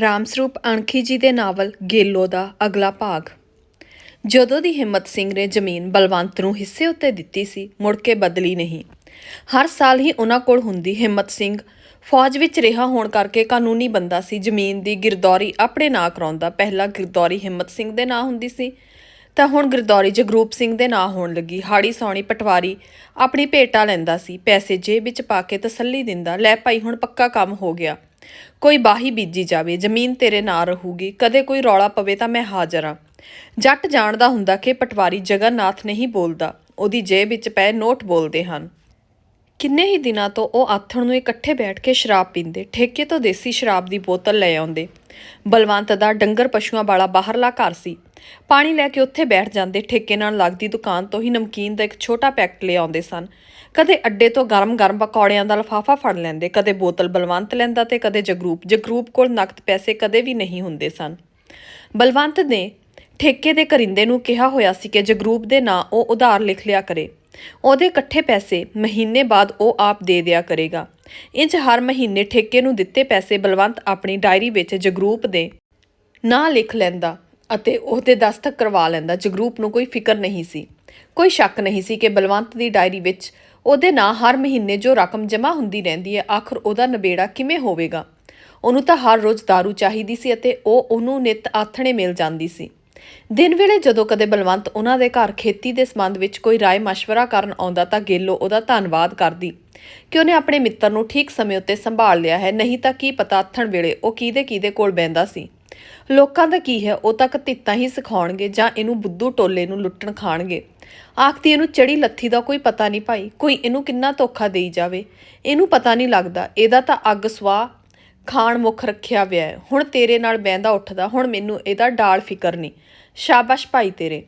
ਰਾਮਸਰੂਪ ਅਣਖੀ ਜੀ ਦੇ ਨਾਵਲ ਗੇਲੋ ਦਾ ਅਗਲਾ ਭਾਗ। ਜਦੋਂ ਦੀ ਹਿੰਮਤ ਸਿੰਘ ਨੇ ਜ਼ਮੀਨ ਬਲਵੰਤ ਨੂੰ ਹਿੱਸੇ ਉੱਤੇ ਦਿੱਤੀ ਸੀ, ਮੁੜ ਕੇ ਬਦਲੀ ਨਹੀਂ। ਹਰ ਸਾਲ ਹੀ ਉਹਨਾਂ ਕੋਲ ਹੁੰਦੀ ਹਿੰਮਤ ਸਿੰਘ। ਫੌਜ ਵਿੱਚ ਰਿਹਾ ਹੋਣ ਕਰਕੇ ਕਾਨੂੰਨੀ ਬੰਦਾ ਸੀ। ਜ਼ਮੀਨ ਦੀ ਗਿਰਦੌਰੀ ਆਪਣੇ ਨਾਂ ਕਰਾਉਂਦਾ ਪਹਿਲਾਂ ਗਿਰਦੌਰੀ ਹਿੰਮਤ ਸਿੰਘ ਦੇ ਨਾਂ ਹੁੰਦੀ ਸੀ। ਤਾਂ ਹੁਣ ਗਿਰਦੌਰੀ ਜਗਰੂਪ ਸਿੰਘ ਦੇ ਨਾਂ ਹੋਣ ਲੱਗੀ। ਹਾੜੀ ਸੌਣੀ ਪਟਵਾਰੀ ਆਪਣੀ ਭੇਟਾ ਲੈਂਦਾ ਸੀ। ਪੈਸੇ ਜੇਬ ਵਿੱਚ ਪਾ ਕੇ ਤਸੱਲੀ ਦਿੰਦਾ, ਲੈ ਭਾਈ ਹੁਣ ਪੱਕਾ ਕੰਮ ਹੋ ਗਿਆ। ਕੋਈ ਬਾਹੀ ਬੀਜੀ ਜਾਵੇ, ਜ਼ਮੀਨ ਤੇਰੇ ਨਾਂ ਰਹੂਗੀ, ਕਦੇ ਕੋਈ ਰੌਲਾ ਪਵੇ ਤਾਂ ਮੈਂ ਹਾਜ਼ਰ ਹਾਂ। ਜੱਟ ਜਾਣਦਾ ਹੁੰਦਾ ਕਿ ਪਟਵਾਰੀ ਜਗਨਨਾਥ ਨਹੀਂ ਬੋਲਦਾ, ਉਹਦੀ ਜੇਬ ਵਿੱਚ ਪਏ ਨੋਟ ਬੋਲਦੇ ਹਨ। ਕਿੰਨੇ ਹੀ ਦਿਨਾਂ ਤੋਂ ਉਹ ਆਥਣ ਨੂੰ ਇਕੱਠੇ ਬੈਠ ਕੇ ਸ਼ਰਾਬ ਪੀਂਦੇ, ਠੇਕੇ ਤੋਂ ਦੇਸੀ ਸ਼ਰਾਬ ਦੀ ਬੋਤਲ ਲੈ ਆਉਂਦੇ। ਬਲਵੰਤ ਦਾ ਡੰਗਰ ਪਸ਼ੂਆਂ ਵਾਲਾ ਬਾਹਰਲਾ ਘਰ ਸੀ। ਪਾਣੀ ਲੈ ਕੇ ਉੱਥੇ ਬੈਠ ਜਾਂਦੇ, ਠੇਕੇ ਨਾਲ ਲੱਗਦੀ ਦੁਕਾਨ ਤੋਂ ਹੀ ਨਮਕੀਨ ਦਾ ਇੱਕ ਛੋਟਾ ਪੈਕਟ ਲੈ ਆਉਂਦੇ ਸਨ। ਕਦੇ ਅੱਡੇ ਤੋਂ ਗਰਮ-ਗਰਮ ਪਕੌੜਿਆਂ ਦਾ ਲਫਾਫਾ ਫੜ ਲੈਂਦੇ, ਕਦੇ ਬੋਤਲ ਬਲਵੰਤ ਲੈਂਦਾ ਤੇ ਕਦੇ ਜਗਰੂਪ। ਜਗਰੂਪ ਕੋਲ ਨਕਦ ਪੈਸੇ ਕਦੇ ਵੀ ਨਹੀਂ ਹੁੰਦੇ ਸਨ। ਬਲਵੰਤ ਨੇ ਠੇਕੇ ਦੇ ਕਰਿੰਦੇ ਨੂੰ ਕਿਹਾ ਹੋਇਆ ਸੀ ਕਿ ਜਗਰੂਪ ਦੇ ਨਾਂ ਉਹ ਉਧਾਰ ਲਿਖ ਲਿਆ ਕਰੇ। ਉਹਦੇ ਇਕੱਠੇ ਪੈਸੇ ਮਹੀਨੇ ਬਾਅਦ ਉਹ ਆਪ ਦੇ ਦਿਆ ਕਰੇਗਾ। ਇੰਜ ਹਰ ਮਹੀਨੇ ਠੇਕੇ ਨੂੰ ਦਿੱਤੇ ਪੈਸੇ ਬਲਵੰਤ ਆਪਣੀ ਡਾਇਰੀ ਵਿੱਚ ਜਗਰੂਪ ਦੇ ਨਾਂ ਲਿਖ ਲੈਂਦਾ ਅਤੇ ਉਹਦੇ ਦਸਤਕ ਕਰਵਾ ਲੈਂਦਾ। ਜਗਰੂਪ ਨੂੰ ਕੋਈ ਫਿਕਰ ਨਹੀਂ ਸੀ। ਕੋਈ ਸ਼ੱਕ ਨਹੀਂ ਸੀ ਕਿ ਬਲਵੰਤ ਦੀ ਡਾਇਰੀ ਵਿੱਚ ਉਹਦੇ ਨਾਂ ਹਰ ਮਹੀਨੇ ਜੋ ਰਕਮ ਜਮ੍ਹਾਂ ਹੁੰਦੀ ਰਹਿੰਦੀ ਹੈ, ਆਖਰ ਉਹਦਾ ਨਬੇੜਾ ਕਿਵੇਂ ਹੋਵੇਗਾ? ਉਹਨੂੰ ਤਾਂ ਹਰ ਰੋਜ਼ दारू ਚਾਹੀਦੀ ਸੀ ਅਤੇ ਉਹ ਉਹਨੂੰ ਨਿਤ ਆਥਣੇ ਮਿਲ ਜਾਂਦੀ ਸੀ। ਦਿਨ ਵੇਲੇ ਜਦੋਂ ਕਦੇ ਬਲਵੰਤ ਉਹਨਾਂ ਦੇ ਘਰ ਖੇਤੀ ਦੇ ਸੰਬੰਧ ਵਿੱਚ ਕੋਈ رائے مشورہ ਕਰਨ ਆਉਂਦਾ ਤਾਂ ਗੇਲੋ ਉਹਦਾ ਧੰਨਵਾਦ ਕਰਦੀ ਕਿ ਉਹਨੇ ਆਪਣੇ ਮਿੱਤਰ ਨੂੰ ਠੀਕ ਸਮੇਂ ਉੱਤੇ ਸੰਭਾਲ ਲਿਆ ਹੈ ਨਹੀਂ ਤਾਂ ਕੀ ਪਤਾ ਆਥਣ ਵੇਲੇ ਉਹ ਕਿਹਦੇ ਕਿਹਦੇ ਕੋਲ ਬੈੰਦਾ ਸੀ ਲੋਕਾਂ ਦਾ ਕੀ ਹੈ ਉਹ ਤੱਕ ਤਿੱਤਾਂ ਹੀ ਸਿਖਾਉਣਗੇ ਜਾਂ ਇਹਨੂੰ ਬੁੱਧੂ ਟੋਲੇ ਨੂੰ ਲੁੱਟਣ ਖਾਣਗੇ ਆਖਦੀ ਇਹਨੂੰ ਚੜੀ ਲੱਥੀ ਦਾ ਕੋਈ ਪਤਾ ਨਹੀਂ ਭਾਈ ਕੋਈ ਇਹਨੂੰ ਕਿੰਨਾ ਧੋਖਾ ਦੇਈ ਜਾਵੇ ਇਹਨੂੰ ਪਤਾ ਨਹੀਂ ਲੱਗਦਾ ਇਹਦਾ ਤਾਂ ਅੱਗ ਸਵਾ ਖਾਣ ਮੁਖ ਰੱਖਿਆ ਵਿਆ ਹੈ ਹੁਣ ਤੇਰੇ ਨਾਲ ਬਹਿੰਦਾ ਉੱਠਦਾ ਹੁਣ ਮੈਨੂੰ ਇਹਦਾ ਡਾਲ ਫਿਕਰ ਨਹੀਂ ਸ਼ਾਬਾਸ਼ ਭਾਈ ਤੇਰੇ।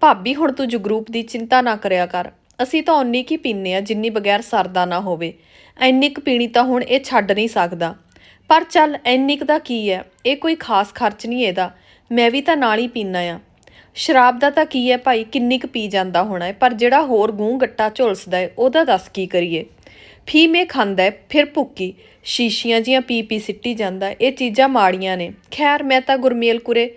ਭਾਬੀ, ਹੁਣ ਤੂੰ ਜਗਰੂਪ ਦੀ ਚਿੰਤਾ ਨਾ ਕਰਿਆ ਕਰ। ਅਸੀਂ ਤਾਂ ਉਨੀ ਕੀ ਪੀਨੇ ਆ ਜਿੰਨੀ ਬਗੈਰ ਸਰਦਾ ਨਾ ਹੋਵੇ। ਐਨੀ ਕੁ ਪੀਣੀ ਤਾਂ ਹੁਣ ਇਹ ਛੱਡ ਨਹੀਂ ਸਕਦਾ। ਪਰ ਚੱਲ ਐਨੀ ਕੁ ਦਾ ਕੀ ਹੈ? ਇਹ ਕੋਈ ਖਾਸ ਖਰਚ ਨਹੀਂ ਇਹਦਾ। ਮੈਂ ਵੀ ਤਾਂ ਨਾਲ ਹੀ ਪੀਨਾ ਆ ਸ਼ਰਾਬ ਦਾ ਤਾਂ ਕੀ ਹੈ ਭਾਈ? ਕਿੰਨੀ ਕੁ ਪੀ ਜਾਂਦਾ ਹੋਣਾ ਹੈ? ਪਰ ਜਿਹੜਾ ਹੋਰ ਗੂੰ ਗੱਟਾ ਝੁਲਸਦਾ ਹੈ, ਉਹਦਾ ਦੱਸ ਕੀ ਕਰੀਏ? ਫੀਮੇ ਖਾਂਦਾ ਹੈ, ਫਿਰ ਭੁੱਕੀ। ਸ਼ੀਸ਼ੀਆਂ ਜੀਆਂ ਪੀ ਪੀ ਸਿੱਟੀ ਜਾਂਦਾ ਇਹ ਚੀਜ਼ਾਂ ਮਾੜੀਆਂ ਨੇ। ਖੈਰ, ਮੈਂ ਤਾਂ ਗੁਰਮੇਲ ਕੁਰੇ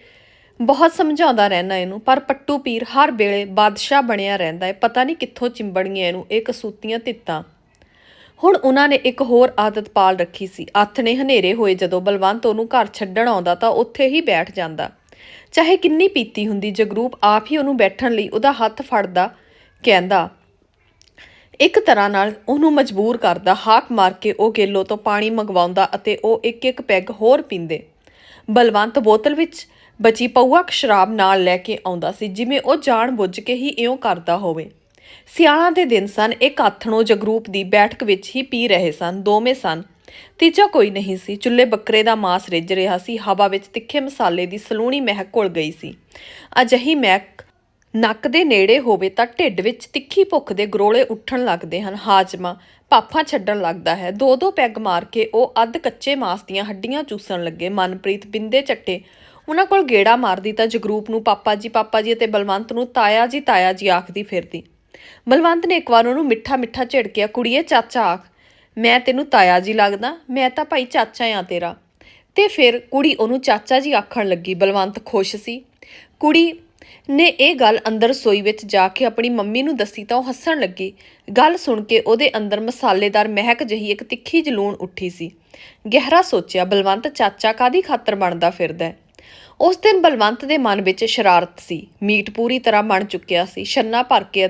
ਬਹੁਤ ਸਮਝਾਉਂਦਾ ਰਹਿਣਾ ਇਹਨੂੰ, ਪਰ ਪੱਟੂ ਪੀਰ ਹਰ ਵੇਲੇ ਬਾਦਸ਼ਾਹ ਬਣਿਆ ਰਹਿੰਦਾ ਹੈ, ਪਤਾ ਨਹੀਂ ਕਿੱਥੋਂ ਚਿੰਬੜੀਆਂ ਇਹਨੂੰ, ਇਹ ਕਸੂਤੀਆਂ ਤਿੱਤਾਂ। ਹੁਣ ਉਹਨਾਂ ਨੇ ਇੱਕ ਹੋਰ ਆਦਤ ਪਾਲ ਰੱਖੀ ਸੀ ਆਥਣੇ ਹਨੇਰੇ ਹੋਏ ਜਦੋਂ ਬਲਵੰਤ ਉਹਨੂੰ ਘਰ ਛੱਡਣ ਆਉਂਦਾ ਤਾਂ ਉੱਥੇ ਹੀ ਬੈਠ ਜਾਂਦਾ। ਚਾਹੇ ਕਿੰਨੀ ਪੀਤੀ ਹੁੰਦੀ, ਜਗਰੂਪ ਆਪ ਹੀ ਉਹਨੂੰ ਬੈਠਣ ਲਈ ਉਹਦਾ ਹੱਥ ਫੜਦਾ, ਕਹਿੰਦਾ, ਇੱਕ ਤਰ੍ਹਾਂ ਨਾਲ ਉਹਨੂੰ ਮਜਬੂਰ ਕਰਦਾ, ਹਾਕ ਮਾਰ ਕੇ ਉਹ ਗੇਲੋ ਤੋਂ ਪਾਣੀ ਮੰਗਵਾਉਂਦਾ ਅਤੇ ਉਹ ਇੱਕ ਇੱਕ ਪੈਗ ਹੋਰ ਪੀਂਦੇ। ਬਲਵੰਤ ਬੋਤਲ ਵਿੱਚ ਬਚੀ ਪਊਆ ਸ਼ਰਾਬ ਨਾਲ ਲੈ ਕੇ ਆਉਂਦਾ ਸੀ, ਜਿਵੇਂ ਉਹ ਜਾਣ ਬੁੱਝ ਕੇ ਹੀ ਇਉਂ ਕਰਦਾ ਹੋਵੇ। ਸਿਆਲਾਂ ਦੇ ਦਿਨ ਸਨ, ਇੱਕ ਆਥਣੋ ਜਗਰੂਪ ਦੀ ਬੈਠਕ ਵਿੱਚ ਹੀ ਪੀ ਰਹੇ ਸਨ, ਦੋਵੇਂ ਸਨ। ਤੀਜਾ ਕੋਈ ਨਹੀਂ ਸੀ, ਚੁੱਲ੍ਹੇ ਬੱਕਰੇ ਦਾ ਮਾਸ ਰਿੱਝ ਰਿਹਾ ਸੀ, ਹਵਾ ਵਿੱਚ ਤਿੱਖੇ ਮਸਾਲੇ ਦੀ ਸਲੂਣੀ ਮਹਿਕ ਘੁਲ ਗਈ ਸੀ। ਅਜਹੀ ਮਹਿਕ ਨੱਕ ਦੇ ਨੇੜੇ ਹੋਵੇ ਤਾਂ ਢਿੱਡ ਵਿੱਚ ਤਿੱਖੀ ਭੁੱਖ ਦੇ ਗਰੋਲੇ ਉੱਠਣ ਲੱਗਦੇ ਹਨ। ਹਾਜਮਾ ਪਾਪਾਂ ਛੱਡਣ ਲੱਗਦਾ ਹੈ। ਦੋ ਦੋ ਪੈਗ ਮਾਰ ਕੇ ਉਹ ਅੱਧ ਕੱਚੇ ਮਾਸ ਦੀਆਂ ਹੱਡੀਆਂ ਚੂਸਣ ਲੱਗੇ। ਮਨਪ੍ਰੀਤ ਬਿੰਦੇ ਚੱਟੇ ਉਹਨਾਂ ਕੋਲ ਗੇੜਾ ਮਾਰਦੀ ਤਾਂ ਜਗਰੂਪ ਨੂੰ ਪਾਪਾ ਜੀ ਪਾਪਾ ਜੀ ਅਤੇ ਬਲਵੰਤ ਨੂੰ ਤਾਇਆ ਜੀ ਤਾਇਆ ਜੀ ਆਖਦੀ ਫਿਰਦੀ। ਬਲਵੰਤ ਨੇ ਇੱਕ ਵਾਰ ਉਹਨੂੰ ਮਿੱਠਾ ਮਿੱਠਾ ਝਿੜਕਿਆ, ਕੁੜੀਏ, ਚਾਚਾ ਆਖ, ਮੈਂ ਤੈਨੂੰ ਤਾਇਆ ਜੀ ਲੱਗਦਾ, ਮੈਂ ਤਾਂ ਭਾਈ ਚਾਚਾ ਆ ਤੇਰਾ। ਤੇ ਫਿਰ ਕੁੜੀ ਉਹਨੂੰ ਚਾਚਾ ਜੀ ਆਖਣ ਲੱਗੀ। ਬਲਵੰਤ ਖੁਸ਼ ਸੀ। ਕੁੜੀ ਨੇ ਇਹ ਗੱਲ ਅੰਦਰ ਸੋਈ ਵਿੱਚ ਜਾ ਕੇ ਆਪਣੀ ਮੰਮੀ ਨੂੰ ਦੱਸੀ ਤਾਂ ਉਹ ਹੱਸਣ ਲੱਗੀ। ਗੱਲ ਸੁਣ ਕੇ ਉਹਦੇ ਅੰਦਰ ਮਸਾਲੇਦਾਰ ਮਹਿਕ ਜਹੀ ਇੱਕ ਤਿੱਖੀ ਜਲੂਣ ਉੱਠੀ ਸੀ। ਗਹਿਰਾ ਸੋਚਿਆ, ਬਲਵੰਤ, ਚਾਚਾ ਕਾਦੀ ਖਾਤਰ ਬਣਦਾ ਫਿਰਦਾ ਹੈ? ਉਸ ਦਿਨ ਬਲਵੰਤ ਦੇ ਮਨ ਵਿੱਚ ਸ਼ਰਾਰਤ ਸੀ। ਮੀਟ ਪੂਰੀ ਤਰ੍ਹਾਂ ਬਣ ਚੁੱਕਿਆ ਸੀ। ਛੰਨਾ ਭਰ ਕੇ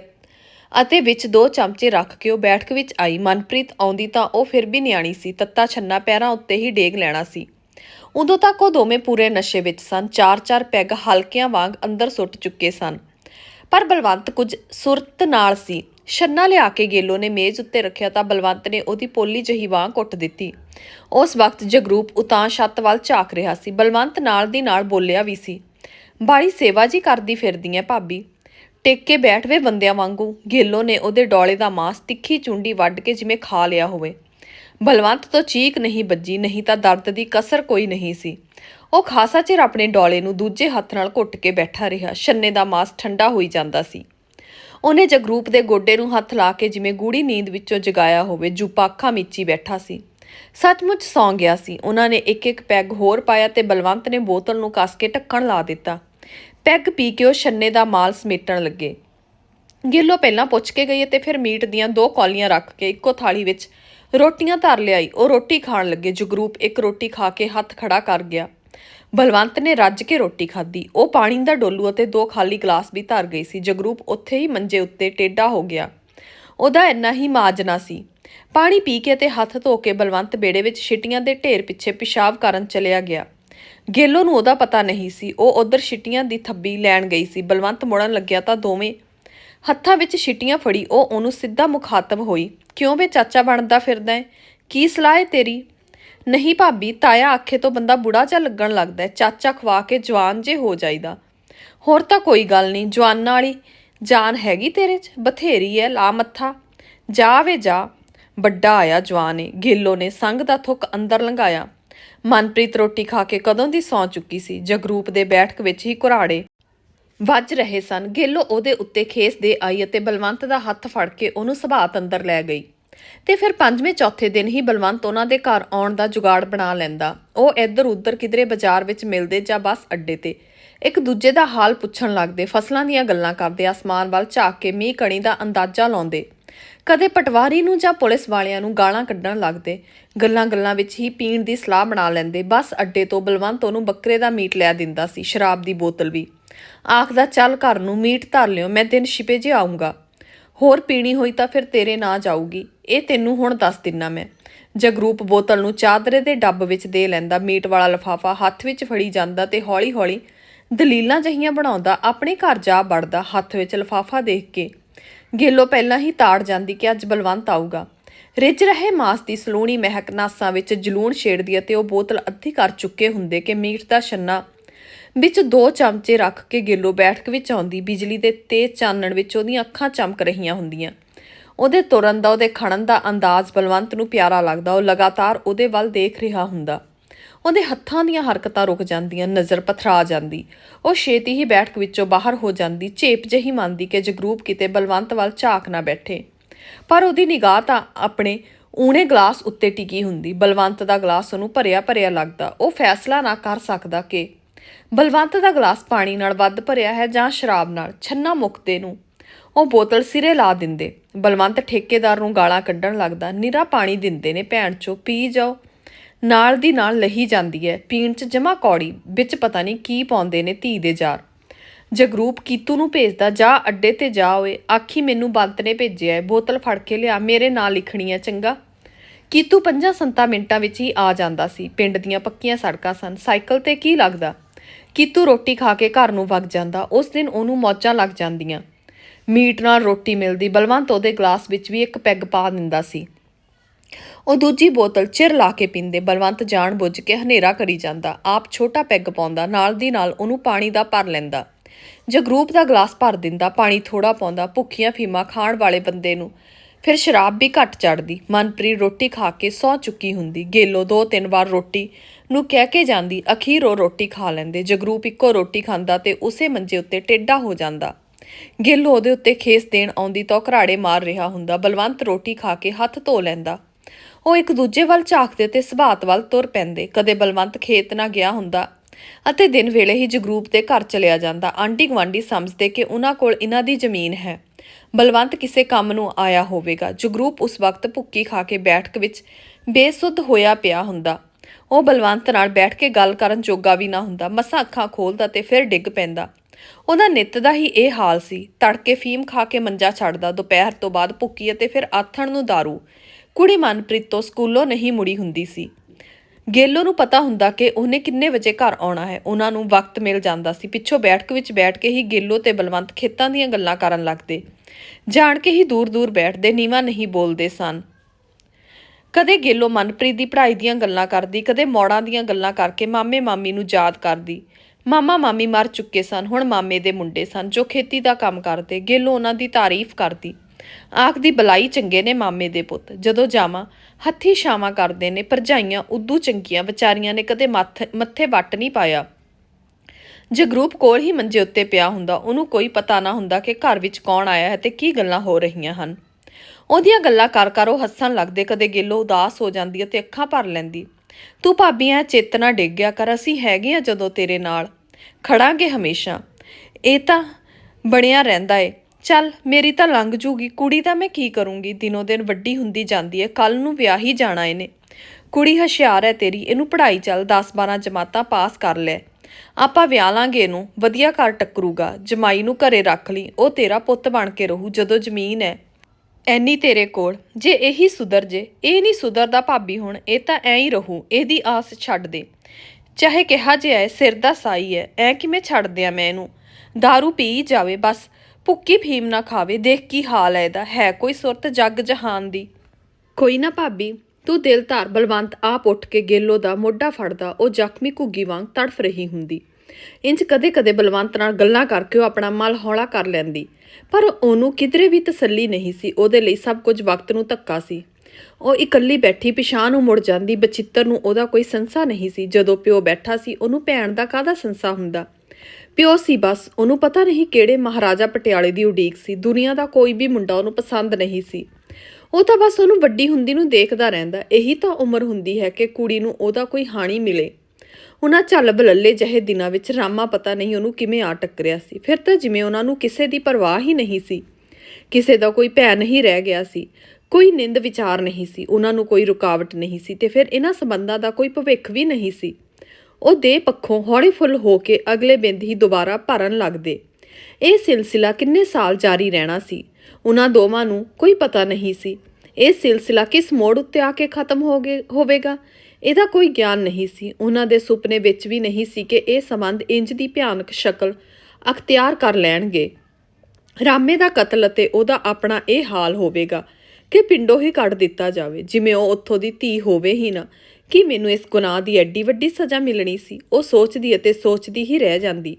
ਅਤੇ ਵਿੱਚ ਦੋ ਚਮਚੇ ਰੱਖ ਕੇ ਉਹ ਬੈਠਕ ਵਿੱਚ ਆਈ। ਮਨਪ੍ਰੀਤ ਆਉਂਦੀ ਤਾਂ ਉਹ ਫਿਰ ਵੀ ਨਿਆਣੀ ਸੀ। ਤੱਤਾ ਛੰਨਾ ਪੈਰਾਂ ਉੱਤੇ ਹੀ ਡੇਗ ਲੈਣਾ ਸੀ। ਉਦੋਂ ਤੱਕ ਉਹ ਦੋਵੇਂ ਪੂਰੇ ਨਸ਼ੇ ਵਿੱਚ ਸਨ। ਚਾਰ ਚਾਰ ਪੈਗ ਹਲਕਿਆਂ ਵਾਂਗ ਅੰਦਰ ਸੁੱਟ ਚੁੱਕੇ ਸਨ। ਪਰ ਬਲਵੰਤ ਕੁਝ ਸੁਰਤ ਨਾਲ ਸੀ। ਛੰਨਾ ਲਿਆ ਕੇ ਗੇਲੋ ਨੇ ਮੇਜ਼ ਉੱਤੇ ਰੱਖਿਆ ਤਾਂ ਬਲਵੰਤ ਨੇ ਉਹਦੀ ਪੋਲੀ ਜਹੀ ਬਾਂਹ ਕੁੱਟ ਦਿੱਤੀ। ਉਸ ਵਕਤ ਜਗਰੂਪ ਉਤਾਂ ਛੱਤ ਵੱਲ ਝਾਕ ਰਿਹਾ ਸੀ। ਬਲਵੰਤ ਨਾਲ ਦੀ ਨਾਲ ਬੋਲਿਆ ਵੀ ਸੀ ਬਾੜੀ ਸੇਵਾ ਜੀ ਕਰਦੀ ਫਿਰਦੀ ਐ ਭਾਬੀ। ਟਿਕ ਕੇ ਬੈਠ ਵੇ ਬੰਦਿਆਂ ਵਾਂਗੂ। ਗੇਲੋ ਨੇ ਉਹਦੇ ਡੋਲੇ ਦਾ ਮਾਸ ਤਿੱਖੀ ਚੁੰਡੀ ਵੱਢ ਕੇ ਜਿਵੇਂ ਖਾ ਲਿਆ ਹੋਵੇ। ਬਲਵੰਤ ਤੋਂ ਚੀਕ ਨਹੀਂ ਵੱਜੀ, ਨਹੀਂ ਤਾਂ ਦਰਦ ਦੀ ਕਸਰ ਕੋਈ ਨਹੀਂ ਸੀ। ਉਹ ਖਾਸਾ ਚਿਰ ਆਪਣੇ ਡੋਲੇ ਨੂੰ ਦੂਜੇ ਹੱਥ ਨਾਲ ਘੁੱਟ ਕੇ ਬੈਠਾ ਰਿਹਾ। ਛੰਨੇ ਦਾ ਮਾਸ ਠੰਡਾ ਹੋਈ ਜਾਂਦਾ ਸੀ। ਉਹਨੇ ਜਗਰੂਪ ਦੇ ਗੋਡੇ ਨੂੰ ਹੱਥ ਲਾ ਕੇ ਜਿਵੇਂ ਗੂੜੀ ਨੀਂਦ ਵਿੱਚੋਂ ਜਗਾਇਆ ਹੋਵੇ, ਜੁਪਾਖਾ ਅੱਖਾਂ ਮੀਚੀ ਬੈਠਾ ਸੀ। ਸੱਚਮੁੱਚ ਸੌਂ ਗਿਆ ਸੀ। ਉਹਨਾਂ ਨੇ ਇੱਕ ਇੱਕ ਪੈਗ ਹੋਰ ਪਾਇਆ ਤੇ ਬਲਵੰਤ ਨੇ ਬੋਤਲ ਨੂੰ ਕੱਸ ਕੇ ਢੱਕਣ ਲਾ ਦਿੱਤਾ। ਪੈਗ ਪੀ ਕੇ ਉਹ ਛੰਨੇ ਦਾ ਮਾਲ ਸਮੇਟਣ ਲੱਗੇ। ਗਿੱਲੋ ਪਹਿਲਾਂ ਪੁੱਛ ਕੇ ਗਈ ਅਤੇ ਫਿਰ ਮੀਟ ਦੀਆਂ ਦੋ ਕੌਲੀਆਂ ਰੱਖ ਕੇ ਇੱਕੋ ਥਾਲੀ ਵਿੱਚ ਰੋਟੀਆਂ ਧਰ ਲਿਆਈ। ਉਹ ਰੋਟੀ ਖਾਣ ਲੱਗੇ। ਜਗਰੂਪ ਇੱਕ ਰੋਟੀ ਖਾ ਕੇ ਹੱਥ ਖੜਾ ਕਰ ਗਿਆ। ਬਲਵੰਤ ਨੇ ਰੱਜ ਕੇ ਰੋਟੀ ਖਾਧੀ। ਉਹ ਪਾਣੀ ਦਾ ਡੋਲੂ ਅਤੇ ਦੋ ਖਾਲੀ ਗਲਾਸ ਵੀ ਧਰ ਗਈ ਸੀ। ਜਗਰੂਪ ਉੱਥੇ ਹੀ ਮੰਜੇ ਉੱਤੇ ਟੇਢਾ ਹੋ ਗਿਆ। ਉਹਦਾ ਇੰਨਾ ਹੀ ਮਾਜਨਾ ਸੀ। ਪਾਣੀ ਪੀ ਕੇ ਤੇ ਹੱਥ ਧੋ ਕੇ ਬਲਵੰਤ ਬੇੜੇ ਵਿੱਚ ਛਿੱਟੀਆਂ ਦੇ ਢੇਰ ਪਿੱਛੇ ਪਿਸ਼ਾਬ ਕਰਨ ਚਲਿਆ ਗਿਆ। ਗੇਲੋ ਨੂੰ ਉਹਦਾ ਪਤਾ ਨਹੀਂ ਸੀ। ਉਹ ਉਧਰ ਛਿੱਟੀਆਂ ਦੀ ਥੱਬੀ ਲੈਣ ਗਈ ਸੀ। ਬਲਵੰਤ ਮੁੜਨ ਲੱਗਿਆ ਤਾਂ ਦੋਵੇਂ ਹੱਥਾਂ ਵਿੱਚ ਛਿੱਟੀਆਂ ਫੜੀ। ਉਹ ਉਹਨੂੰ ਸਿੱਧਾ ਮੁਖਾਤਬ ਹੋਈ। ਕਿਉਂ ਵੇ ਚਾਚਾ ਬਣਦਾ ਫਿਰਦਾ ਹੈ ਕੀ ਸਲਾਹ ਹੈ ਤੇਰੀ? ਨਹੀਂ ਭਾਬੀ, ਤਾਇਆ ਆਖੇ ਤੋਂ ਬੰਦਾ ਬੁੜਾ ਜਿਹਾ ਲੱਗਣ ਲੱਗਦਾ ਚਾਚਾ ਖਵਾ ਕੇ ਜਵਾਨ ਜੇ ਹੋ ਜਾਈਦਾ। ਹੋਰ ਤਾਂ ਕੋਈ ਗੱਲ ਨਹੀਂ, ਜਵਾਨਾਂ ਵਾਲੀ ਜਾਨ ਹੈਗੀ ਤੇਰੇ 'ਚ? ਬਥੇਰੀ ਹੈ ਲਾ ਮੱਥਾ। ਜਾ ਵੇ ਜਾ। ਵੱਡਾ ਆਇਆ ਜਵਾਨ ਏ, ਗਿੱਲੋ ਨੇ ਸੰਗ ਦਾ ਥੁੱਕ ਅੰਦਰ ਲੰਘਾਇਆ। ਮਨਪ੍ਰੀਤ ਰੋਟੀ ਖਾ ਕੇ ਕਦੋਂ ਦੀ ਸੌਂ ਚੁੱਕੀ ਸੀ? ਜਗਰੂਪ ਦੇ ਬੈਠਕ ਵਿੱਚ ਹੀ ਘੁਰਾੜੇ ਵੱਜ ਰਹੇ ਸਨ। ਗਿੱਲੋ ਉਹਦੇ ਉੱਤੇ ਖੇਸ ਦੇ ਆਈ ਅਤੇ ਬਲਵੰਤ ਦਾ ਹੱਥ ਫੜ ਕੇ ਉਹਨੂੰ ਸਭਾਤ ਅੰਦਰ ਲੈ ਗਈ। ਤੇ ਫਿਰ ਪੰਜਵੇਂ ਚੌਥੇ ਦਿਨ ਹੀ ਬਲਵੰਤ ਉਹਨਾਂ ਦੇ ਘਰ ਆਉਣ ਦਾ ਜੁਗਾੜ ਬਣਾ ਲੈਂਦਾ। ਉਹ ਇੱਧਰ ਉੱਧਰ ਕਿਧਰੇ ਬਾਜ਼ਾਰ ਵਿੱਚ ਮਿਲਦੇ ਜਾਂ ਬੱਸ ਅੱਡੇ ਤੇ ਇੱਕ ਦੂਜੇ ਦਾ ਹਾਲ ਪੁੱਛਣ ਲੱਗਦੇ, ਫਸਲਾਂ ਦੀਆਂ ਗੱਲਾਂ ਕਰਦੇ ਆਸਮਾਨ ਵੱਲ ਝਾਕ ਕੇ ਮੀਂਹ ਕਣੀ ਦਾ ਅੰਦਾਜ਼ਾ ਲਾਉਂਦੇ। ਕਦੇ ਪਟਵਾਰੀ ਨੂੰ ਜਾਂ ਪੁਲਿਸ ਵਾਲਿਆਂ ਨੂੰ ਗਾਲਾਂ ਕੱਢਣ ਲੱਗਦੇ ਗੱਲਾਂ-ਗੱਲਾਂ ਵਿੱਚ ਹੀ ਪੀਣ ਦੀ ਸਲਾਹ ਬਣਾ ਲੈਂਦੇ। ਬਸ ਅੱਡੇ ਤੋਂ ਬਲਵੰਤ ਉਹਨੂੰ ਬੱਕਰੇ ਦਾ ਮੀਟ ਲਿਆ ਦਿੰਦਾ ਸੀ, ਸ਼ਰਾਬ ਦੀ ਬੋਤਲ ਵੀ। ਆਖਦਾ, ਚੱਲ ਘਰ ਨੂੰ ਮੀਟ ਧਰ ਲਿਓ, ਮੈਂ ਦਿਨ ਛਿਪੇ ਜੇ ਆਉਂਗਾ ਹੋਰ ਪੀਣੀ ਹੋਈ ਤਾਂ ਫਿਰ ਤੇਰੇ ਨਾਂ ਜਾਊਗੀ। ਇਹ ਤੈਨੂੰ ਹੁਣ ਦੱਸ ਦਿੰਨਾ ਮੈਂ। ਜਗਰੂਪ ਬੋਤਲ ਨੂੰ ਚਾਦਰੇ ਦੇ ਡੱਬ ਵਿੱਚ ਦੇ ਲੈਂਦਾ। ਮੀਟ ਵਾਲਾ ਲਫਾਫਾ ਹੱਥ ਵਿੱਚ ਫੜੀ ਜਾਂਦਾ ਤੇ ਹੌਲੀ-ਹੌਲੀ ਦਲੀਲਾਂ ਜਹੀਆਂ ਬਣਾਉਂਦਾ। ਆਪਣੇ ਘਰ ਜਾ ਵੜਦਾ ਹੱਥ ਵਿੱਚ ਲਫਾਫਾ ਦੇਖ ਕੇ। ਗੇਲੋ ਪਹਿਲਾਂ ਹੀ ਤਾੜ ਜਾਂਦੀ ਕਿ ਅੱਜ ਬਲਵੰਤ ਆਊਗਾ। ਰਿੱਝ ਰਹੇ ਮਾਸ ਦੀ ਸਲੂਣੀ ਮਹਿਕ ਨਾਸਾਂ ਵਿੱਚ ਜਲੂਣ ਛੇੜਦੀ ਅਤੇ ਉਹ ਬੋਤਲ ਅੱਧੀ ਕਰ ਚੁੱਕੇ ਹੁੰਦੇ ਕਿ ਮੀਟ ਦਾ ਛੰਨਾ ਵਿੱਚ ਦੋ ਚਮਚੇ ਰੱਖ ਕੇ ਗੇਲੋ ਬੈਠਕ ਵਿੱਚ ਆਉਂਦੀ, ਬਿਜਲੀ ਦੇ ਤੇਜ਼ ਚਾਨਣ ਵਿੱਚ ਉਹਦੀਆਂ ਅੱਖਾਂ ਚਮਕ ਰਹੀਆਂ ਹੁੰਦੀਆਂ। ਉਹਦੇ ਤੁਰਨ ਦਾ, ਉਹਦੇ ਖੜਨ ਦਾ ਅੰਦਾਜ਼ ਬਲਵੰਤ ਨੂੰ ਪਿਆਰਾ ਲੱਗਦਾ, ਉਹ ਲਗਾਤਾਰ ਉਹਦੇ ਵੱਲ ਦੇਖ ਰਿਹਾ ਹੁੰਦਾ। ਉਹਦੇ ਹੱਥਾਂ ਦੀਆਂ ਹਰਕਤਾਂ ਰੁਕ ਜਾਂਦੀਆਂ, ਨਜ਼ਰ ਪਥਰਾ ਜਾਂਦੀ। ਉਹ ਛੇਤੀ ਹੀ ਬੈਠਕ ਵਿੱਚੋਂ ਬਾਹਰ ਹੋ ਜਾਂਦੀ, ਝੇਪ ਜਹੀ ਮੰਨਦੀ ਕਿ ਜਗਰੂਪ ਕਿਤੇ ਬਲਵੰਤ ਵੱਲ ਝਾਕ ਨਾ ਬੈਠੇ। ਪਰ ਉਹਦੀ ਨਿਗਾਹ ਤਾਂ ਆਪਣੇ ਊਣੇ ਗਲਾਸ ਉੱਤੇ ਟਿਕੀ ਹੁੰਦੀ, ਬਲਵੰਤ ਦਾ ਗਲਾਸ ਉਹਨੂੰ ਭਰਿਆ ਭਰਿਆ ਲੱਗਦਾ। ਉਹ ਫੈਸਲਾ ਨਾ ਕਰ ਸਕਦਾ ਕਿ ਬਲਵੰਤ ਦਾ ਗਲਾਸ ਪਾਣੀ ਨਾਲ ਵੱਧ ਭਰਿਆ ਹੈ ਜਾਂ ਸ਼ਰਾਬ ਨਾਲ, ਛੰਨਾ ਮੁਕਤੇ ਨੂੰ। ਉਹ ਬੋਤਲ ਸਿਰੇ ਲਾ ਦਿੰਦੇ। ਬਲਵੰਤ ਠੇਕੇਦਾਰ ਨੂੰ ਗਾਲਾਂ ਕੱਢਣ ਲੱਗਦਾ, ਨਿਰਾ ਪਾਣੀ ਦਿੰਦੇ ਨੇ, ਭੈਣ ਚੋ, ਪੀ ਜਾਓ। ਨਾਲ ਦੀ ਨਾਲ ਲਹੀ ਜਾਂਦੀ ਹੈ। ਪੀਣ ਚ ਜਮਾ ਕੌੜੀ, ਵਿੱਚ ਪਤਾ ਨਹੀਂ ਕੀ ਪਾਉਂਦੇ ਨੇ ਧੀ ਦੇ ਜਾਰ। ਜਗਰੂਪ ਕੀਤੂ ਨੂੰ ਭੇਜਦਾ, ਜਾ ਅੱਡੇ ਤੇ ਜਾ ਓਏ, ਆਖੀ ਮੈਨੂੰ ਬੰਤ ਨੇ ਭੇਜਿਆ ਹੈ, ਬੋਤਲ ਫੜ ਕੇ ਲਿਆ, ਮੇਰੇ ਨਾਂ ਲਿਖਣੀ ਹੈ, ਚੰਗਾ? ਕੀਤੂ ਪੰਜਾਂ ਸੰਤਾਂ ਮਿੰਟਾਂ ਵਿੱਚ ਹੀ ਆ ਜਾਂਦਾ ਸੀ। ਪਿੰਡ ਦੀਆਂ ਪੱਕੀਆਂ ਸੜਕਾਂ ਸਨ। ਸਾਈਕਲ ਤੇ ਕੀ ਲੱਗਦਾ? ਕੀਤੂ ਰੋਟੀ ਖਾ ਕੇ ਘਰ ਨੂੰ ਵਗ ਜਾਂਦਾ, ਉਸ ਦਿਨ ਉਹਨੂੰ ਮੌਜਾਂ ਲੱਗ ਜਾਂਦੀਆਂ। ਮੀਟ ਨਾਲ ਰੋਟੀ ਮਿਲਦੀ, ਬਲਵੰਤ ਉਹਦੇ ਗਲਾਸ ਵਿੱਚ ਵੀ ਇੱਕ ਪੈਗ ਪਾ ਦਿੰਦਾ ਸੀ। ਉਹ ਦੂਜੀ ਬੋਤਲ ਚਿਰ ਲਾ ਕੇ ਪੀਂਦੇ, ਬਲਵੰਤ ਜਾਣ ਬੁੱਝ ਕੇ ਹਨੇਰਾ ਕਰੀ ਜਾਂਦਾ। ਆਪ ਛੋਟਾ ਪੈਗ ਪਾਉਂਦਾ, ਨਾਲ ਦੀ ਨਾਲ ਉਹਨੂੰ ਪਾਣੀ ਦਾ ਭਰ ਲੈਂਦਾ। ਜਗਰੂਪ ਦਾ ਗਲਾਸ ਭਰ ਦਿੰਦਾ, ਪਾਣੀ ਥੋੜਾ ਪਾਉਂਦਾ, ਭੁੱਖੀਆਂ ਫੀਮਾਂ ਖਾਣ ਵਾਲੇ ਬੰਦੇ ਨੂੰ। ਫਿਰ ਸ਼ਰਾਬ ਵੀ ਘੱਟ ਚੜਦੀ ਮਨਪ੍ਰੀਤ ਰੋਟੀ ਖਾ ਕੇ ਸੌ ਚੁੱਕੀ ਹੁੰਦੀ। ਗੇਲੋ ਦੋ ਤਿੰਨ ਵਾਰ ਰੋਟੀ ਨੂੰ ਕਹਿ ਕੇ ਜਾਂਦੀ, ਅਖੀਰ ਉਹ ਰੋਟੀ ਖਾ ਲੈਂਦੇ। ਜਗਰੂਪ ਇੱਕੋ ਰੋਟੀ ਖਾਂਦਾ ਤੇ ਉਸੇ ਮੰਜੇ ਉੱਤੇ ਟੇਢਾ ਹੋ ਜਾਂਦਾ। ਗਿੱਲ ਉਹਦੇ ਉੱਤੇ ਖੇਸ ਦੇਣ ਆਉਂਦੀ ਤਾਂ ਉਹ ਘਰਾੜੇ ਮਾਰ ਰਿਹਾ ਹੁੰਦਾ। ਬਲਵੰਤ ਰੋਟੀ ਖਾ ਕੇ ਹੱਥ ਧੋ ਲੈਂਦਾ। ਉਹ ਇੱਕ ਦੂਜੇ ਵੱਲ ਝਾਕਦੇ ਤੇ ਸੁਭਾਤ ਵੱਲ ਤੁਰ ਪੈਂਦੇ। ਕਦੇ ਬਲਵੰਤ ਖੇਤ ਨਾ ਗਿਆ ਹੁੰਦਾ ਅਤੇ ਦਿਨ ਵੇਲੇ ਹੀ ਜਗਰੂਪ ਦੇ ਘਰ ਚਲਿਆ ਜਾਂਦਾ। ਆਂਢੀ ਗੁਆਂਢੀ ਸਮਝਦੇ ਕਿ ਉਹਨਾਂ ਕੋਲ ਇਹਨਾਂ ਦੀ ਜ਼ਮੀਨ ਹੈ। ਬਲਵੰਤ ਕਿਸੇ ਕੰਮ ਨੂੰ ਆਇਆ ਹੋਵੇਗਾ। ਜਗਰੂਪ ਉਸ ਵਕਤ ਭੁੱਕੀ ਖਾ ਕੇ ਬੈਠਕ ਵਿੱਚ ਬੇਸੁੱਧ ਹੋਇਆ ਪਿਆ ਹੁੰਦਾ। ਉਹ ਬਲਵੰਤ ਨਾਲ ਬੈਠ ਕੇ ਗੱਲ ਕਰਨ ਜੋਗਾ ਵੀ ਨਾ ਹੁੰਦਾ, ਮਸਾਂ ਅੱਖਾਂ ਖੋਲਦਾ ਤੇ ਫਿਰ ਡਿੱਗ ਪੈਂਦਾ। ਉਹਦਾ ਨਿੱਤ ਦਾ ਹੀ ਇਹ ਹਾਲ ਸੀ, ਤੜਕੇ ਫੀਮ ਖਾ ਕੇ ਮੰਜਾ ਛੱਡਦਾ, ਦੁਪਹਿਰ ਤੋਂ ਬਾਅਦ ਭੁੱਕੀ ਅਤੇ ਫਿਰ ਆਥਣ ਨੂੰ दारू। ਕੁੜੀ ਮਨਪ੍ਰੀਤ ਤੋਂ ਸਕੂਲੋਂ ਨਹੀਂ ਮੁੜੀ ਹੁੰਦੀ ਸੀ। ਗੇਲੋ ਨੂੰ ਪਤਾ ਹੁੰਦਾ ਕਿ ਉਹਨੇ ਕਿੰਨੇ ਵਜੇ ਘਰ ਆਉਣਾ ਹੈ। ਉਹਨਾਂ ਨੂੰ ਵਕਤ ਮਿਲ ਜਾਂਦਾ ਸੀ। ਪਿੱਛੋਂ ਬੈਠਕ ਵਿੱਚ ਬੈਠ ਕੇ ਹੀ ਗੇਲੋ ਤੇ ਬਲਵੰਤ ਖੇਤਾਂ ਦੀਆਂ ਗੱਲਾਂ ਕਰਨ ਲੱਗਦੇ। ਜਾਣ ਕੇ ਹੀ ਦੂਰ-ਦੂਰ ਬੈਠਦੇ, ਨੀਵਾ ਨਹੀਂ ਬੋਲਦੇ ਸਨ। ਕਦੇ ਗੇਲੋ ਮਨਪ੍ਰੀਤ ਦੀ ਪੜ੍ਹਾਈ ਦੀਆਂ ਗੱਲਾਂ ਕਰਦੀ, ਕਦੇ ਮੌੜਾਂ ਦੀਆਂ ਗੱਲਾਂ ਕਰਕੇ ਮਾਮੇ ਮਾਮੀ ਨੂੰ ਯਾਦ ਕਰਦੀ। ਮਾਮਾ ਮਾਮੀ ਮਰ ਚੁੱਕੇ ਸਨ, ਹੁਣ ਮਾਮੇ ਦੇ ਮੁੰਡੇ ਸਨ, ਜੋ ਖੇਤੀ ਦਾ ਕੰਮ ਕਰਦੇ, ਗੇਲੋ ਉਹਨਾਂ ਦੀ ਤਾਰੀਫ ਕਰਦੀ। ਆਖਦੀ ਬਲਾਈ ਚੰਗੇ ਨੇ ਮਾਮੇ ਦੇ ਪੁੱਤ, ਜਦੋਂ ਜਾਵਾਂ, ਹੱਥੀ ਛਾਵਾਂ ਕਰਦੇ ਨੇ, ਭਰਜਾਈਆਂ ਉਦੋਂ ਚੰਗੀਆਂ, ਵਿਚਾਰੀਆਂ ਨੇ ਕਦੇ ਮੱਥ- ਮੱਥੇ ਵੱਟ ਨਹੀਂ ਪਾਇਆ। ਜਗਰੂਪ ਕੋਲ ਹੀ ਮੰਜੇ ਉੱਤੇ ਪਿਆ ਹੁੰਦਾ, ਉਹਨੂੰ ਕੋਈ ਪਤਾ ਨਾ ਹੁੰਦਾ ਕਿ ਘਰ ਵਿੱਚ ਕੌਣ ਆਇਆ ਹੈ ਤੇ ਕੀ ਗੱਲਾਂ ਹੋ ਰਹੀਆਂ ਹਨ। ਉਹਦੀਆਂ ਗੱਲਾਂ ਕਰ ਕਰ ਉਹ ਹੱਸਣ ਲੱਗਦੇ, ਕਦੇ ਗਿੱਲੋ ਉਦਾਸ ਹੋ ਜਾਂਦੀ ਅਤੇ ਅੱਖਾਂ ਭਰ ਲੈਂਦੀ। ਤੂੰ ਭਾਬੀਆਂ ਚੇਤਨਾ ਡਿੱਗ ਗਿਆ ਕਰ, ਅਸੀਂ ਹੈਗੇ ਆ ਜਦੋਂ ਤੇਰੇ ਨਾਲ। ਖੜਾਂਗੇ ਹਮੇਸ਼ਾ। ਇਹ ਤਾਂ ਬਣਿਆ ਰਹਿੰਦਾ ਏ। ਚੱਲ, ਮੇਰੀ ਤਾਂ ਲੰਘ ਜੂਗੀ। ਕੁੜੀ ਤਾਂ ਮੈਂ ਕੀ ਕਰੂੰਗੀ? ਦਿਨੋ ਦਿਨ ਵੱਡੀ ਹੁੰਦੀ ਜਾਂਦੀ ਏ। ਕੱਲ ਨੂੰ ਵਿਆਹ ਹੀ ਜਾਣਾ ਇਹਨੇ। ਕੁੜੀ ਹੁਸ਼ਿਆਰ ਹੈ ਤੇਰੀ। ਇਹਨੂੰ ਪੜ੍ਹਾਈ ਚੱਲ 10-12 ਜਮਾਤਾਂ ਪਾਸ ਕਰ ਲੈ। ਆਪਾਂ ਵਿਆਹ ਲਾਂਗੇ ਇਹਨੂੰ। ਵਧੀਆ ਘਰ ਟੱਕਰੂਗਾ। ਜਮਾਈ ਨੂੰ ਘਰੇ ਰੱਖ ਲਈ। ਉਹ ਤੇਰਾ ਪੁੱਤ ਬਣ ਕੇ ਰਹੂ ਜਦੋਂ ਜ਼ਮੀਨ ਹੈ। ਐਨੀ ਤੇਰੇ ਕੋਲ, ਜੇ ਇਹੀ ਸੁਧਰ ਜੇ, ਇਹ ਨਹੀਂ ਸੁਧਰਦਾ ਭਾਬੀ ਹੁਣ, ਇਹ ਤਾਂ ਐਂ ਹੀ ਰਹੂ, ਇਹਦੀ ਆਸ ਛੱਡ ਦੇ। ਚਾਹੇ ਕਿਹਾ ਜੇ ਐ, ਸਿਰ ਦਾ ਸਾਈ ਐ ਐ ਕਿਵੇਂ ਛੱਡ ਦਿਆਂ ਮੈਂ ਇਹਨੂੰ? दारू ਪੀ ਜਾਵੇ, ਬਸ, ਭੁੱਕੀ ਫੀਮ ਨਾ ਖਾਵੇ, ਦੇਖ ਕੀ ਹਾਲ ਐ ਇਹਦਾ, ਹੈ ਕੋਈ ਸੁਰਤ ਜੱਗ ਜਹਾਨ ਦੀ। ਕੋਈ ਨਾ ਭਾਬੀ, ਤੂੰ ਦਿਲ ਧਾਰ ਬਲਵੰਤ ਆਪ ਉੱਠ ਕੇ ਗੇਲੋ ਦਾ ਮੋਢਾ ਫੜਦਾ, ਉਹ ਜ਼ਖਮੀ ਘੁੱਗੀ ਵਾਂਗ ਤੜਫ ਰਹੀ ਹੁੰਦੀ। ਇੰਜ ਕਦੇ-ਕਦੇ ਬਲਵੰਤ ਨਾਲ ਗੱਲਾਂ ਕਰਕੇ ਉਹ ਆਪਣਾ ਮਲ ਹੌਲਾ ਕਰ ਲੈਂਦੀ। ਪਰ ਉਹਨੂੰ ਕਿਧਰੇ ਵੀ ਤਸੱਲੀ ਨਹੀਂ ਸੀ, ਉਹਦੇ ਲਈ ਸਭ ਕੁਝ ਵਕਤ ਨੂੰ ਧੱਕਾ ਸੀ। ਉਹ ਇਕੱਲੀ ਬੈਠੀ ਪਿਛਾਂ ਨੂੰ ਮੁੜ ਜਾਂਦੀ, ਬਚਿੱਤਰ ਨੂੰ ਉਹਦਾ ਕੋਈ ਸੰਸਾ ਨਹੀਂ ਸੀ। ਜਦੋਂ ਪਿਓ ਬੈਠਾ ਸੀ, ਉਹਨੂੰ ਭੈਣ ਦਾ ਕਾਹਦਾ ਸੰਸਾ ਹੁੰਦਾ? ਪਿਓ ਸੀ ਬਸ, ਉਹਨੂੰ ਪਤਾ ਨਹੀਂ ਕਿਹੜੇ ਮਹਾਰਾਜਾ ਪਟਿਆਲੇ ਦੀ ਉਡੀਕ ਸੀ। ਦੁਨੀਆ ਦਾ ਕੋਈ ਵੀ ਮੁੰਡਾ ਉਹਨੂੰ ਪਸੰਦ ਨਹੀਂ ਸੀ। ਉਹ ਤਾਂ ਬਸ ਉਹਨੂੰ ਵੱਡੀ ਹੁੰਦੀ ਨੂੰ ਦੇਖਦਾ ਰਹਿੰਦਾ। ਇਹੀ ਤਾਂ ਉਮਰ ਹੁੰਦੀ ਹੈ ਕਿ ਕੁੜੀ ਨੂੰ ਉਹਦਾ ਕੋਈ ਹਾਣੀ ਮਿਲੇ। ਉਹਨਾਂ ਚੱਲ ਬਲੱਲੇ ਜਿਹੇ ਦਿਨਾਂ ਵਿੱਚ ਰਾਮਾ ਪਤਾ ਨਹੀਂ ਉਹਨੂੰ ਕਿਵੇਂ ਆ ਟੱਕਰਿਆ ਸੀ। ਫਿਰ ਤਾਂ ਜਿਵੇਂ ਉਹਨਾਂ ਨੂੰ ਕਿਸੇ ਦੀ ਪਰਵਾਹ ਹੀ ਨਹੀਂ ਸੀ। ਕਿਸੇ ਦਾ ਕੋਈ ਭੈ ਨਹੀਂ ਰਹਿ ਗਿਆ ਸੀ। ਕੋਈ ਨਿੰਦ ਵਿਚਾਰ ਨਹੀਂ ਸੀ। ਉਹਨਾਂ ਨੂੰ ਕੋਈ ਰੁਕਾਵਟ ਨਹੀਂ ਸੀ ਤੇ ਫਿਰ ਇਹਨਾਂ ਸੰਬੰਧਾਂ ਦਾ ਕੋਈ ਭਵਿੱਖ ਵੀ ਨਹੀਂ ਸੀ। ਉਹ ਦੇ ਪੱਖੋਂ ਹੌਲੀ ਫੁੱਲ ਹੋ ਕੇ ਅਗਲੇ ਬਿੰਦ ਹੀ ਦੁਬਾਰਾ ਭਰਨ ਲੱਗਦੇ। ਇਹ ਸਿਲਸਿਲਾ ਕਿੰਨੇ ਸਾਲ ਜਾਰੀ ਰਹਿਣਾ ਸੀ? ਉਹਨਾਂ ਦੋਵਾਂ ਨੂੰ ਕੋਈ ਪਤਾ ਨਹੀਂ ਸੀ। ਇਹ ਸਿਲਸਿਲਾ ਕਿਸ ਮੋੜ ਉੱਤੇ ਆ ਕੇ ਖਤਮ ਹੋ ਗਏ ਹੋਵੇਗਾ? ਇਹਦਾ ਕੋਈ ਗਿਆਨ ਨਹੀਂ ਸੀ। ਉਹਨਾਂ ਦੇ ਸੁਪਨੇ ਵਿੱਚ ਵੀ ਨਹੀਂ ਸੀ ਕਿ ਇਹ ਸੰਬੰਧ ਇੰਜ ਦੀ ਭਿਆਨਕ ਸ਼ਕਲ ਅਖਤਿਆਰ ਕਰ ਲੈਣਗੇ। ਰਾਮੇ ਦਾ ਕਤਲ ਅਤੇ ਉਹਦਾ ਆਪਣਾ ਇਹ ਹਾਲ ਹੋਵੇਗਾ ਕਿ ਪਿੰਡੋਂ ਹੀ ਕੱਢ ਦਿੱਤਾ ਜਾਵੇ, ਜਿਵੇਂ ਉਹ ਉੱਥੋਂ ਦੀ ਧੀ ਹੋਵੇ ਹੀ ਨਾ। ਕਿ ਮੈਨੂੰ ਇਸ ਗੁਨਾਹ ਦੀ ਐਡੀ ਵੱਡੀ ਸਜ਼ਾ ਮਿਲਣੀ ਸੀ? ਉਹ ਸੋਚਦੀ ਅਤੇ ਸੋਚਦੀ ਹੀ ਰਹਿ ਜਾਂਦੀ।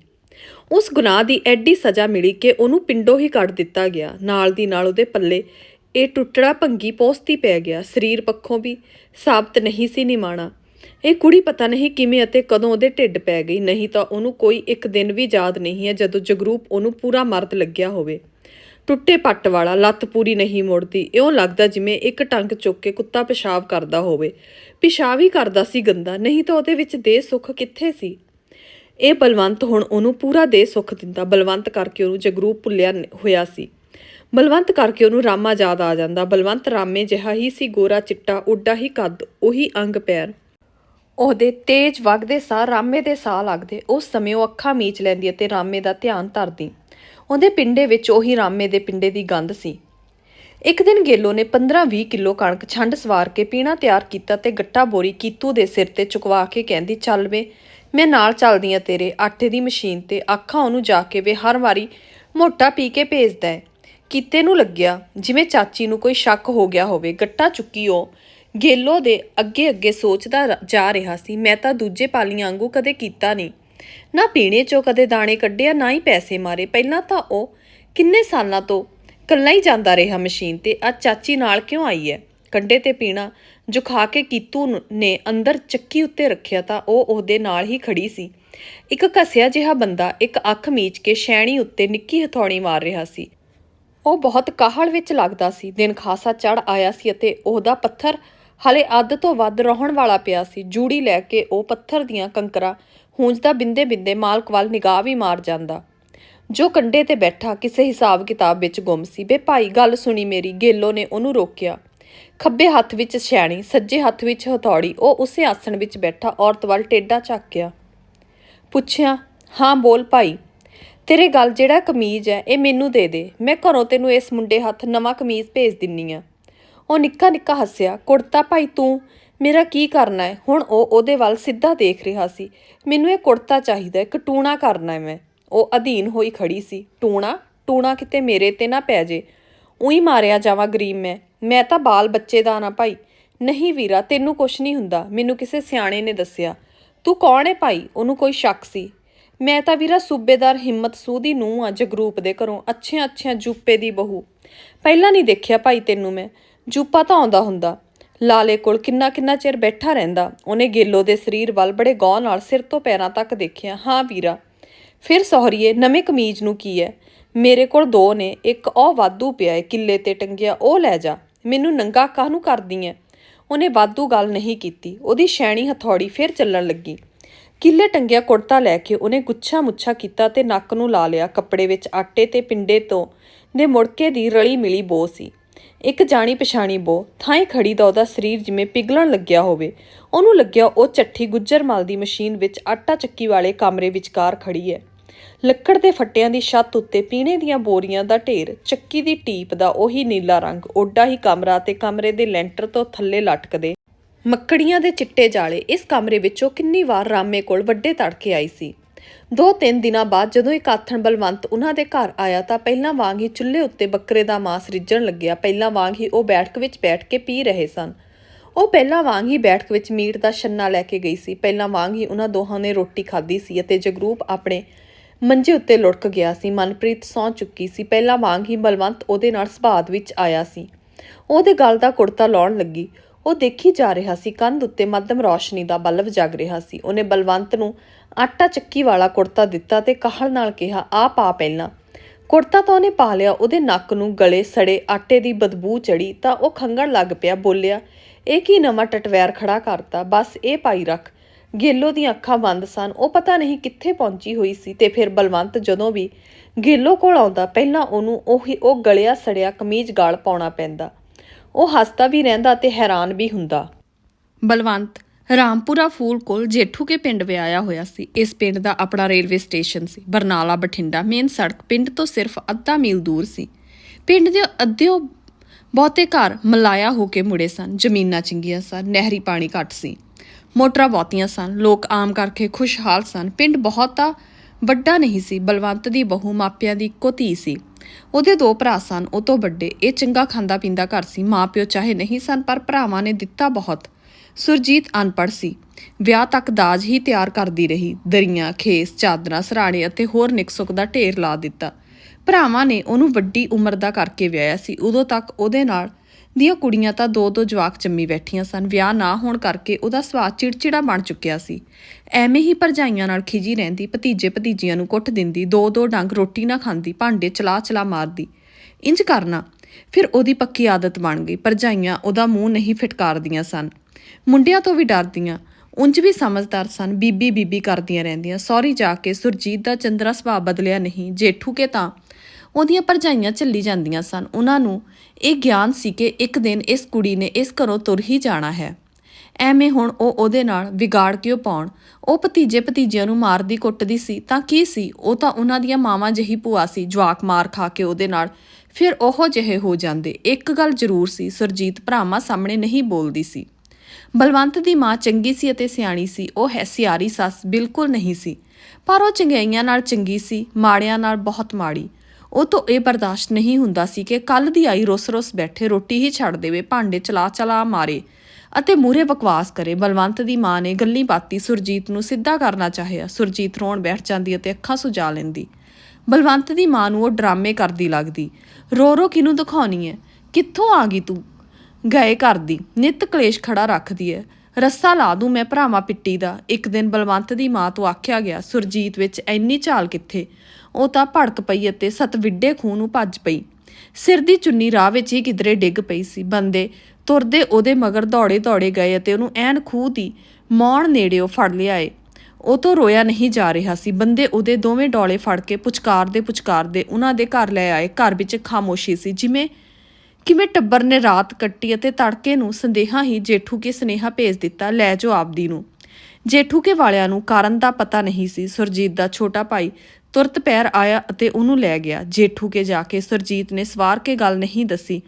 ਉਸ ਗੁਨਾਹ ਦੀ ਐਡੀ ਸਜ਼ਾ ਮਿਲੀ ਕਿ ਉਹਨੂੰ ਪਿੰਡੋਂ ਹੀ ਕੱਢ ਦਿੱਤਾ ਗਿਆ। ਨਾਲ ਦੀ ਨਾਲ ਉਹਦੇ ਪੱਲੇ ਇਹ ਟੁੱਟੜਾ ਭੰਗੀ ਪੋਸਤੀ ਪੈ ਗਿਆ। ਸਰੀਰ ਪੱਖੋਂ ਵੀ ਸਾਬਤ ਨਹੀਂ ਸੀ ਨਿਮਾਣਾ। ਇਹ ਕੁੜੀ ਪਤਾ ਨਹੀਂ ਕਿਵੇਂ ਅਤੇ ਕਦੋਂ ਉਹਦੇ ਢਿੱਡ ਪੈ ਗਈ। ਨਹੀਂ ਤਾਂ ਉਹਨੂੰ ਕੋਈ ਇੱਕ ਦਿਨ ਵੀ ਯਾਦ ਨਹੀਂ ਹੈ ਜਦੋਂ ਜਗਰੂਪ ਉਹਨੂੰ ਪੂਰਾ ਮਰਦ ਲੱਗਿਆ ਹੋਵੇ। ਟੁੱਟੇ ਪੱਟ ਵਾਲਾ, ਲੱਤ ਪੂਰੀ ਨਹੀਂ ਮੁੜਦੀ। ਇਉਂ ਲੱਗਦਾ ਜਿਵੇਂ ਇੱਕ ਟੰਗ ਚੁੱਕ ਕੇ ਕੁੱਤਾ ਪਿਸ਼ਾਬ ਕਰਦਾ ਹੋਵੇ। ਪਿਸ਼ਾਬ ਹੀ ਕਰਦਾ ਸੀ ਗੰਦਾ। ਨਹੀਂ ਤਾਂ ਉਹਦੇ ਵਿੱਚ ਦੇ ਸੁੱਖ ਕਿੱਥੇ ਸੀ? ਇਹ ਬਲਵੰਤ ਹੁਣ ਉਹਨੂੰ ਪੂਰਾ ਦੇ ਸੁੱਖ ਦਿੰਦਾ। ਬਲਵੰਤ ਕਰਕੇ ਉਹਨੂੰ ਜਗਰੂਪ ਭੁੱਲਿਆ ਹੋਇਆ ਸੀ। ਬਲਵੰਤ ਕਰਕੇ ਉਹਨੂੰ ਰਾਮਾ ਯਾਦ ਆ ਜਾਂਦਾ। ਬਲਵੰਤ ਰਾਮੇ ਜਿਹਾ ਹੀ ਸੀ ਗੋਰਾ ਚਿੱਟਾ, ਉੱਡਾ ਹੀ ਕੱਦ, ਉਹੀ ਅੰਗ ਪੈਰ। ਉਹਦੇ ਤੇਜ਼ ਵਗਦੇ ਸਾਹ ਰਾਮੇ ਦੇ ਸਾਹ ਲੱਗਦੇ। ਉਸ ਸਮੇਂ ਉਹ ਅੱਖਾਂ ਮੀਚ ਲੈਂਦੀ ਅਤੇ ਰਾਮੇ ਦਾ ਧਿਆਨ ਧਰਦੀ। ਉਹਦੇ ਪਿੰਡੇ ਵਿੱਚ ਉਹੀ ਰਾਮੇ ਦੇ ਪਿੰਡੇ ਦੀ ਗੰਧ ਸੀ। ਇੱਕ ਦਿਨ ਗੇਲੋ ਨੇ 15-20 ਕਿਲੋ ਕਣਕ ਛੰਡ ਸਵਾਰ ਕੇ ਪੀਣਾ ਤਿਆਰ ਕੀਤਾ ਤੇ ਗੱਟਾ ਬੋਰੀ ਕੀਤੂ ਦੇ ਸਿਰ ਤੇ ਚੁਕਵਾ ਕੇ ਕਹਿੰਦੀ, ਚੱਲ ਵੇ, ਮੈਂ ਨਾਲ ਚੱਲਦੀ ਆ ਤੇਰੇ ਆਟੇ ਦੀ ਮਸ਼ੀਨ ਤੇ। ਆਖਾਂ ਉਹਨੂੰ ਜਾ ਕੇ ਵੇ, ਹਰ ਵਾਰੀ ਮੋਟਾ ਪੀ ਕੇ ਭੇਜਦਾ ਹੈ ਕੀਤੇ ਨੂੰ ਲੱਗਿਆ ਜਿਵੇਂ ਚਾਚੀ ਨੂੰ ਕੋਈ ਸ਼ੱਕ ਹੋ ਗਿਆ ਹੋਵੇ, ਗੱਟਾ ਚੁੱਕੀ ਉਹ। ਗੇਲੋ ਦੇ ਅੱਗੇ ਅੱਗੇ ਸੋਚਦਾ ਰ- ਜਾ ਰਿਹਾ ਸੀ, ਮੈਂ ਤਾਂ ਦੂਜੇ ਪਾਲੀਆਂ ਵਾਂਗੂ ਕਦੇ ਕੀਤਾ ਨਹੀਂ ਨਾ ਪੀਣੇ ਚੋਂ ਕਦੇ ਦਾਣੇ ਕੱਢਿਆ, ਨਾ ਹੀ ਪੈਸੇ ਮਾਰੇ। ਪਹਿਲਾਂ ਤਾਂ ਉਹ ਕਿੰਨੇ ਸਾਲਾਂ ਤੋਂ ਕੱਲਾ ਹੀ ਜਾਂਦਾ ਰਿਹਾ ਮਸ਼ੀਨ ਤੇ, ਅੱਜ ਚਾਚੀ ਨਾਲ ਕਿਉਂ ਆਈ ਹੈ ਕੰਡੇ ਤੇ ਪੀਣਾ ਜੋ ਖਾ ਕੇ ਕੀਤੂ ਨ- ਨੇ ਅੰਦਰ ਚੱਕੀ ਉੱਤੇ ਰੱਖਿਆ ਤਾਂ ਉਹ ਉਹਦੇ ਨਾਲ ਹੀ ਖੜੀ ਸੀ। ਇੱਕ ਘਸਿਆ ਜਿਹਾ ਬੰਦਾ ਇੱਕ ਅੱਖ ਮੀਚ ਕੇ ਸ਼ੈਣੀ ਉੱਤੇ ਨਿੱਕੀ ਹਥੌਣੀ ਮਾਰ ਰਿਹਾ ਸੀ। ਉਹ ਬਹੁਤ ਕਾਹਲ ਵਿੱਚ ਲੱਗਦਾ ਸੀ। ਦਿਨ ਖਾਸਾ ਚੜ ਆਇਆ ਸੀ ਅਤੇ ਉਹਦਾ ਪੱਥਰ ਹਲੇ ਅੱਧ ਤੋਂ ਵੱਧ ਰੋਹਣ ਵਾਲਾ ਪਿਆ ਸੀ। ਜੂੜੀ ਲੈ ਕੇ ਉਹ ਪੱਥਰ ਦੀਆਂ ਕੰਕਰਾਂ ਹੂੰਜਦਾ ਬਿੰਦੇ ਬਿੰਦੇ ਮਾਲਕ ਵੱਲ ਨਿਗਾਹ ਵੀ ਮਾਰ ਜਾਂਦਾ। ਜੋ ਕੰਡੇ ਤੇ ਬੈਠਾ ਕਿਸੇ ਹਿਸਾਬ ਕਿਤਾਬ ਵਿੱਚ ਗੁੰਮ ਸੀ। ਬੇ ਭਾਈ, ਗੱਲ ਸੁਣੀ ਮੇਰੀ, ਗੇਲੋ ਨੇ ਉਹਨੂੰ ਰੋਕਿਆ। ਖੱਬੇ ਹੱਥ ਵਿੱਚ ਛੈਣੀ ਸੱਜੇ ਹੱਥ ਵਿੱਚ ਹਥੌੜੀ, ਉਹ ਉਸੇ ਆਸਣ ਵਿੱਚ ਬੈਠਾ, ਔਰਤ ਵੱਲ ਟੇਡਾ ਝਾਕਿਆ। ਪੁੱਛਿਆ, ਹਾਂ, ਬੋਲ ਭਾਈ। ਤੇਰੇ ਗੱਲ ਜਿਹੜਾ ਕਮੀਜ਼ ਹੈ, ਇਹ ਮੈਨੂੰ ਦੇ ਦੇ। ਮੈਂ ਘਰੋਂ ਤੈਨੂੰ ਇਸ ਮੁੰਡੇ ਹੱਥ ਨਵਾਂ ਕਮੀਜ਼ ਭੇਜ ਦਿੰਨੀ ਆ। ਉਹ ਨਿੱਕਾ ਨਿੱਕਾ ਹੱਸਿਆ, ਕੁੜਤਾ ਭਾਈ ਤੂੰ, ਮੇਰਾ ਕੀ ਕਰਨਾ ਹੈ? ਹੁਣ ਉਹ ਉਹਦੇ ਵੱਲ ਸਿੱਧਾ ਦੇਖ ਰਿਹਾ ਸੀ। ਮੈਨੂੰ ਇਹ ਕੁੜਤਾ ਚਾਹੀਦਾ, ਇੱਕ ਟੂਣਾ ਕਰਨਾ ਹੈ ਮੈਂ। ਉਹ ਅਧੀਨ ਹੋਈ ਖੜੀ ਸੀ। ਟੂਣਾ? ਟੂਣਾ ਕਿਤੇ ਮੇਰੇ ਤੇ ਨਾ ਪੈ ਜੇ। ਉਹੀ ਮਾਰਿਆ ਜਾਵਾਂ ਗਰੀਬ ਮੈਂ। ਮੈਂ ਤਾਂ ਬਾਲ ਬੱਚੇ ਦਾ ਨਾ ਭਾਈ। ਨਹੀਂ ਵੀਰਾ, ਤੈਨੂੰ ਕੁਛ ਨਹੀਂ ਹੁੰਦਾ। ਮੈਨੂੰ ਕਿਸੇ ਸਿਆਣੇ ਨੇ ਦੱਸਿਆ। ਤੂੰ ਕੌਣ ਹੈ ਭਾਈ? ਉਹਨੂੰ ਕੋਈ ਸ਼ੱਕ ਸੀ। ਮੈਂ ਤਾਂ ਵੀਰਾ ਸੂਬੇਦਾਰ ਹਿੰਮਤ ਸੂਹ ਦੀ ਨੂੰਹ ਆ ਜਗਰੂਪ ਦੇ ਘਰੋਂ ਅੱਛੀਆਂ ਅੱਛੀਆਂ ਜੂਪੇ ਦੀ ਬਹੂ। ਪਹਿਲਾਂ ਨਹੀਂ ਦੇਖਿਆ ਭਾਈ ਤੈਨੂੰ ਮੈਂ। ਜੂਪਾ ਤਾਂ ਆਉਂਦਾ ਹੁੰਦਾ। ਲਾਲੇ ਕੋਲ ਕਿੰਨਾ ਕਿੰਨਾ ਚਿਰ ਬੈਠਾ ਰਹਿੰਦਾ। ਉਹਨੇ ਗੇਲੋ ਦੇ ਸਰੀਰ ਵੱਲ ਬੜੇ ਗੌਰ ਨਾਲ ਸਿਰ ਤੋਂ ਪੈਰਾਂ ਤੱਕ ਦੇਖਿਆ। ਹਾਂ ਵੀਰਾ। ਫਿਰ ਸਹੁਰੀਏ, ਨਵੇਂ ਕਮੀਜ਼ ਨੂੰ ਕੀ ਹੈ ਮੇਰੇ ਕੋਲ ਦੋ ਨੇ। ਇੱਕ ਉਹ ਵਾਧੂ ਪਿਆ ਏ, ਕਿੱਲੇ ਤੇ ਟੰਗਿਆ, ਉਹ ਲੈ ਜਾ। ਮੈਨੂੰ ਨੰਗਾ ਕਾਹਨੂੰ ਕਰਦੀ ਐ? ਉਹਨੇ ਵਾਧੂ ਗੱਲ ਨਹੀਂ ਕੀਤੀ। ਉਹਦੀ ਸ਼ੈਣੀ ਹਥੌੜੀ ਫਿਰ ਚੱਲਣ ਲੱਗੀ। ਕਿੱਲੇ ਟੰਗਿਆ ਕੁੜਤਾ ਲੈ ਕੇ ਉਹਨੇ ਗੁੱਛਾ ਮੁੱਛਾ ਕੀਤਾ ਤੇ ਨੱਕ ਨੂੰ ਲਾ ਲਿਆ। ਕੱਪੜੇ ਵਿੱਚ ਆਟੇ ਤੇ ਪਿੰਡੇ ਤੋਂ ਦੇ ਮੁੜਕੇ ਦੀ ਰਲੀ ਮਿਲੀ ਬੋ ਸੀ। ਇੱਕ ਜਾਣੀ ਪਛਾਣੀ ਬੋ ਥਾਂ ਖੜੀ ਦਾ ਉਹਦਾ ਸਰੀਰ ਜਿਵੇਂ ਪਿਘਲਣ ਲੱਗਿਆ ਹੋਵੇ। ਉਹਨੂੰ ਲੱਗਿਆ ਉਹ ਚੱਠੀ ਗੁੱਜਰਮਲ ਦੀ ਮਸ਼ੀਨ ਵਿੱਚ ਆਟਾ ਚੱਕੀ ਵਾਲੇ ਕਮਰੇ ਵਿਚਕਾਰ ਖੜੀ ਹੈ। ਲੱਕੜ ਦੇ ਫੱਟਿਆਂ ਦੀ ਛੱਤ ਉੱਤੇ ਪੀਣੇ ਦੀਆਂ ਬੋਰੀਆਂ ਦਾ ਢੇਰ, ਚੱਕੀ ਦੀ ਟੀਪ ਦਾ ਉਹੀ ਨੀਲਾ ਰੰਗ, ਓਡਾ ਹੀ ਕਮਰਾ ਤੇ ਕਮਰੇ ਦੇ ਲੈਂਟਰ ਤੋਂ ਥੱਲੇ ਲਟਕਦੇ ਮੱਕੜੀਆਂ ਦੇ ਚਿੱਟੇ ਜਾਲੇ ਇਸ ਕਮਰੇ ਵਿੱਚੋਂ ਕਿੰਨੀ ਵਾਰ ਰਾਮੇ ਕੋਲ ਵੱਡੇ ਤੜਕੇ ਆਈ ਸੀ। ਦੋ ਤਿੰਨ ਦਿਨਾਂ ਬਾਅਦ ਜਦੋਂ ਇੱਕ ਆਥਣ ਬਲਵੰਤ ਉਹਨਾਂ ਦੇ ਘਰ ਆਇਆ ਤਾਂ ਪਹਿਲਾਂ ਵਾਂਗ ਹੀ ਚੁੱਲ੍ਹੇ ਉੱਤੇ ਬੱਕਰੇ ਦਾ ਮਾਸ ਰਿੱਝਣ ਲੱਗਿਆ। ਪਹਿਲਾਂ ਵਾਂਗ ਹੀ ਉਹ ਬੈਠਕ ਵਿੱਚ ਬੈਠ ਕੇ ਪੀ ਰਹੇ ਸਨ। ਉਹ ਪਹਿਲਾਂ ਵਾਂਗ ਹੀ ਬੈਠਕ ਵਿੱਚ ਮੀਟ ਦਾ ਛੰਨਾ ਲੈ ਕੇ ਗਈ ਸੀ। ਪਹਿਲਾਂ ਵਾਂਗ ਹੀ ਉਹਨਾਂ ਦੋਹਾਂ ਨੇ ਰੋਟੀ ਖਾਧੀ ਸੀ ਅਤੇ ਜਗਰੂਪ ਆਪਣੇ ਮੰਜੇ ਉੱਤੇ ਲੁੜਕ ਗਿਆ ਸੀ। ਮਨਪ੍ਰੀਤ ਸੌਂ ਚੁੱਕੀ ਸੀ। ਪਹਿਲਾਂ ਵਾਂਗ ਹੀ ਬਲਵੰਤ ਉਹਦੇ ਨਾਲ ਸੁਭਾਅ ਵਿੱਚ ਆਇਆ ਸੀ। ਉਹਦੇ ਗਲ ਦਾ ਕੁੜਤਾ ਲਾਉਣ ਲੱਗੀ। ਉਹ ਦੇਖੀ ਜਾ ਰਿਹਾ ਸੀ। ਕੰਧ ਉੱਤੇ ਮੱਧਮ ਰੌਸ਼ਨੀ ਦਾ ਬਲਬ ਜਗ ਰਿਹਾ ਸੀ। ਉਹਨੇ ਬਲਵੰਤ ਨੂੰ ਆਟਾ ਚੱਕੀ ਵਾਲਾ ਕੁੜਤਾ ਦਿੱਤਾ ਤੇ ਕਾਹਲ ਨਾਲ ਕਿਹਾ ਆ ਪਾ ਪਹਿਲਾਂ। ਕੁੜਤਾ ਤਾਂ ਉਹਨੇ ਪਾ ਲਿਆ। ਉਹਦੇ ਨੱਕ ਨੂੰ ਗਲੇ ਸੜੇ ਆਟੇ ਦੀ ਬਦਬੂ ਚੜੀ ਤਾਂ ਉਹ ਖੰਗਣ ਲੱਗ ਪਿਆ, ਬੋਲਿਆ, ਇਹ ਕੀ ਨਵਾਂ ਟਟਵੈਰ ਖੜਾ ਕਰਤਾ? ਬਸ ਇਹ ਪਾਈ ਰੱਖ। ਗੇਲੋ ਦੀਆਂ ਅੱਖਾਂ ਬੰਦ ਸਨ। ਉਹ ਪਤਾ ਨਹੀਂ ਕਿੱਥੇ ਪਹੁੰਚੀ ਹੋਈ ਸੀ ਤੇ ਫਿਰ ਬਲਵੰਤ ਜਦੋਂ ਵੀ ਗੇਲੋ ਕੋਲ ਆਉਂਦਾ, ਪਹਿਲਾਂ ਉਹਨੂੰ ਉਹੀ ਉਹ ਗਲਿਆ ਸੜਿਆ ਕਮੀਜ਼ ਗਾਲ ਪਾਉਣਾ ਪੈਂਦਾ। ਉਹ ਹੱਸਦਾ ਵੀ ਰਹਿੰਦਾ ਤੇ ਹੈਰਾਨ ਵੀ ਹੁੰਦਾ। ਬਲਵੰਤ, ਰਾਮਪੁਰਾ ਫੂਲ ਕੋਲ ਜੇਠੂ ਕੇ ਪਿੰਡ ਵਿਆਹਿਆ ਹੋਇਆ ਸੀ। ਇਸ ਪਿੰਡ ਦਾ ਆਪਣਾ ਰੇਲਵੇ ਸਟੇਸ਼ਨ ਸੀ। ਬਰਨਾਲਾ, ਬਠਿੰਡਾ ਮੇਨ ਸੜਕ ਪਿੰਡ ਤੋਂ ਸਿਰਫ ਅੱਧਾ ਮੀਲ ਦੂਰ ਸੀ। ਪਿੰਡ ਦੇ ਅੱਧਿਓ ਬਹੁਤੇ ਘਰ ਮਲਾਇਆ ਹੋ ਕੇ ਮੁੜੇ ਸਨ। ਜ਼ਮੀਨਾਂ ਚੰਗੀਆਂ ਸਨ, ਨਹਿਰੀ ਪਾਣੀ ਘੱਟ ਸੀ। ਮੋਟਰਾਂ ਬਹੁਤੀਆਂ ਸਨ। ਲੋਕ ਆਮ ਕਰਕੇ ਖੁਸ਼ਹਾਲ ਸਨ। ਪਿੰਡ ਬਹੁਤਾ ਵੱਡਾ ਨਹੀਂ ਸੀ, ਬਲਵੰਤ ਦੀ ਬਹੂ ਮਾਪਿਆਂ ਦੀ ਇੱਕੋ ਧੀ ਸੀ। ਉਹਦੇ ਦੋ ਭਰਾ ਸਨ, ਉਹ ਤੋਂ ਵੱਡੇ। ਇਹ ਚੰਗਾ ਖਾਂਦਾ ਪੀਂਦਾ ਘਰ ਸੀ। ਮਾਪਿਓ ਚਾਹੇ ਨਹੀਂ ਸਨ, ਪਰ ਭਰਾਵਾਂ ਨੇ ਦਿੱਤਾ ਬਹੁਤ। ਸੁਰਜੀਤ ਅਨਪੜ੍ਹ ਸੀ। ਵਿਆਹ ਤੱਕ ਦਾਜ ਹੀ ਤਿਆਰ ਕਰਦੀ ਰਹੀ। ਦਰੀਆਂ, ਖੇਸ, ਚਾਦਰਾਂ, ਸਰਾਣੇ ਅਤੇ ਹੋਰ ਨਿਕਸੁਕ ਦਾ ਢੇਰ ਲਾ ਦਿੱਤਾ। ਭਰਾਵਾਂ ਨੇ ਉਹਨੂੰ ਵੱਡੀ ਉਮਰ ਦਾ ਕਰਕੇ ਵਿਆਹਿਆ ਸੀ। ਉਦੋਂ ਤੱਕ ਉਹਦੇ ਨਾਲ ਦੀਆਂ ਕੁੜੀਆਂ ਤਾਂ ਦੋ ਦੋ ਜਵਾਕ ਜੰਮੀ ਬੈਠੀਆਂ ਸਨ। ਵਿਆਹ ਨਾ ਹੋਣ ਕਰਕੇ ਉਹਦਾ ਸੁਭਾਅ ਚਿੜਚਿੜਾ ਬਣ ਚੁੱਕਿਆ ਸੀ। ਐਵੇਂ ਹੀ ਭਰਜਾਈਆਂ ਨਾਲ ਖਿਜੀ ਰਹਿੰਦੀ, ਭਤੀਜੇ ਭਤੀਜੀਆਂ ਨੂੰ ਕੁੱਟ ਦਿੰਦੀ, ਦੋ ਦੋ ਡੰਗ ਰੋਟੀ ਨਾ ਖਾਂਦੀ, ਭਾਂਡੇ ਚਲਾ ਚਲਾ ਮਾਰਦੀ। ਇੰਜ ਕਰਨਾ, ਫਿਰ ਉਹਦੀ ਪੱਕੀ ਆਦਤ ਬਣ ਗਈ। ਭਰਜਾਈਆਂ ਉਹਦਾ ਮੂੰਹ ਨਹੀਂ ਫਿਟਕਾਰਦੀਆਂ ਸਨ। ਮੁੰਡਿਆਂ ਤੋਂ ਵੀ ਡਰਦੀਆਂ, ਉਂਝ ਵੀ ਸਮਝਦਾਰ ਸਨ। ਬੀਬੀ ਬੀਬੀ ਕਰਦੀਆਂ ਰਹਿੰਦੀਆਂ। ਸੌਰੀ ਜਾ ਕੇ ਸੁਰਜੀਤ ਦਾ ਚੰਦਰਾ ਸੁਭਾਅ ਬਦਲਿਆ ਨਹੀਂ। ਜੇਠੂ ਕੇ ਤਾਂ ਉਹਦੀਆਂ ਭਰਜਾਈਆਂ ਚੱਲੀ ਜਾਂਦੀਆਂ ਸਨ। ਉਹਨਾਂ ਨੂੰ ਇਹ ਗਿਆਨ ਸੀ ਕਿ ਇੱਕ ਦਿਨ ਇਸ ਕੁੜੀ ਨੇ ਇਸ ਘਰੋਂ ਤੁਰ ਹੀ ਜਾਣਾ ਹੈ। ਐਵੇਂ ਹੁਣ ਉਹ ਉਹਦੇ ਨਾਲ ਵਿਗਾੜ ਕਿਉਂ ਪਾਉਣ? ਉਹ ਭਤੀਜੇ ਭਤੀਜਿਆਂ ਨੂੰ ਮਾਰਦੀ ਕੁੱਟਦੀ ਸੀ ਤਾਂ ਕੀ ਸੀ? ਉਹ ਤਾਂ ਉਹਨਾਂ ਦੀਆਂ ਮਾਵਾਂ ਜਹੀ ਭੂਆ ਸੀ, ਜਵਾਕ ਮਾਰ ਖਾ ਕੇ ਉਹਦੇ ਨਾਲ। ਫਿਰ ਉਹੋ ਜਿਹੇ ਹੋ ਜਾਂਦੇ। ਇੱਕ ਗੱਲ ਜ਼ਰੂਰ ਸੀ, ਸੁਰਜੀਤ ਭਰਾਵਾਂ ਸਾਹਮਣੇ ਨਹੀਂ ਬੋਲਦੀ ਸੀ। ਬਲਵੰਤ ਦੀ ਮਾਂ ਚੰਗੀ ਸੀ ਅਤੇ ਸਿਆਣੀ ਸੀ। ਉਹ ਹੈ ਸਿਆਰੀ ਸੱਸ ਬਿਲਕੁਲ ਨਹੀਂ ਸੀ। ਪਰ ਉਹ ਚੰਗਿਆਈਆਂ ਨਾਲ ਚੰਗੀ ਸੀ, ਮਾੜਿਆਂ ਨਾਲ ਬਹੁਤ ਮਾੜੀ। ਉਹ ਤੋਂ ਇਹ ਬਰਦਾਸ਼ਤ ਨਹੀਂ ਹੁੰਦਾ ਸੀ ਕਿ ਕੱਲ ਦੀ ਆਈ ਰੁੱਸ-ਰੁੱਸ ਬੈਠੇ ਰੋਟੀ ਹੀ ਛੱਡ ਦੇਵੇ, ਭਾਂਡੇ ਚਲਾ ਚਲਾ ਮਾਰੇ ਅਤੇ ਮੂਰੇ ਬਕਵਾਸ ਕਰੇ। ਬਲਵੰਤ ਦੀ ਮਾਂ ਨੇ ਗੱਲੀ ਬਾਤੀ ਸੁਰਜੀਤ ਨੂੰ ਸਿੱਧਾ ਕਰਨਾ ਚਾਹਿਆ। ਸੁਰਜੀਤ ਰੋਣ ਬੈਠ ਜਾਂਦੀ ਅਤੇ ਅੱਖਾਂ ਸੁਜਾ ਲੈਂਦੀ। ਬਲਵੰਤ ਦੀ ਮਾਂ ਨੂੰ ਉਹ ਡਰਾਮੇ ਕਰਦੀ ਲੱਗਦੀ। ਰੋ ਰੋ ਕਿਨੂੰ ਦਿਖਾਉਣੀ ਹੈ ਕਿੱਥੋਂ ਆ ਗਈ ਤੂੰ? ਗਏ ਕਰਦੀ ਨਿਤ ਕਲੇਸ਼ ਖੜਾ ਰੱਖਦੀ ਹੈ ਰੱਸਾ ਲਾ ਦੂੰ ਮੈਂ ਭਰਾਵਾਂ ਪਿੱਟੀ ਦਾ। ਇੱਕ ਦਿਨ ਬਲਵੰਤ ਦੀ ਮਾਂ ਤੋਂ ਆਖਿਆ ਗਿਆ, ਸੁਰਜੀਤ ਵਿੱਚ ਐਨੀ ਝਾਲ ਕਿੱਥੇ? ਉਹ ਤਾਂ ਭੜਕ ਪਈ ਅਤੇ ਸਤਵਿੱਡੇ ਖੂਹ ਨੂੰ ਭੱਜ ਪਈ। ਸਿਰ ਦੀ ਚੁੰਨੀ ਰਾਹ ਵਿੱਚ ਹੀ ਕਿਧਰੇ ਡਿੱਗ ਪਈ ਸੀ। ਬੰਦੇ ਤੁਰਦੇ ਉਹਦੇ ਮਗਰ ਦੌੜੇ ਦੌੜੇ ਗਏ ਅਤੇ ਉਹਨੂੰ ਐਨ ਖੂਹ ਦੀ ਮੌਣ ਨੇੜਿਓ ਫੜ ਲਿਆਏ। ਉਹ ਤੋਂ ਰੋਇਆ ਨਹੀਂ ਜਾ ਰਿਹਾ ਸੀ। ਬੰਦੇ ਉਹਦੇ ਦੋਵੇਂ ਡੋਲੇ ਫੜ ਕੇ ਪੁਚਕਾਰਦੇ ਪੁਚਕਾਰਦੇ ਉਹਨਾਂ ਦੇ ਘਰ ਲੈ ਆਏ। ਘਰ ਵਿੱਚ ਖਾਮੋਸ਼ੀ ਸੀ। ਜਿਵੇਂ ਕਿਵੇਂ ਟੱਬਰ ਨੇ ਰਾਤ ਕੱਟੀ ਅਤੇ ਤੜਕੇ ਨੂੰ ਸੰਦੇਹਾ ਹੀ ਜੇਠੂ ਕੇ ਸਨੇਹਾ ਭੇਜ ਦਿੱਤਾ, ਲੈ ਜੋ ਆਪਦੀ ਨੂੰ। ਜੇਠੂ ਕੇ ਵਾਲਿਆਂ ਨੂੰ ਕਾਰਨ ਦਾ ਪਤਾ ਨਹੀਂ ਸੀ। ਸੁਰਜੀਤ ਦਾ ਛੋਟਾ ਭਾਈ ਤੁਰਤ ਪੈਰ ਆਇਆ ਅਤੇ ਉਹਨੂੰ ਲੈ ਗਿਆ। ਜੇਠੂ ਕੇ ਜਾ ਕੇ ਸੁਰਜੀਤ ਨੇ ਸਵਾਰ ਕੇ ਗੱਲ ਨਹੀਂ ਦੱਸੀ।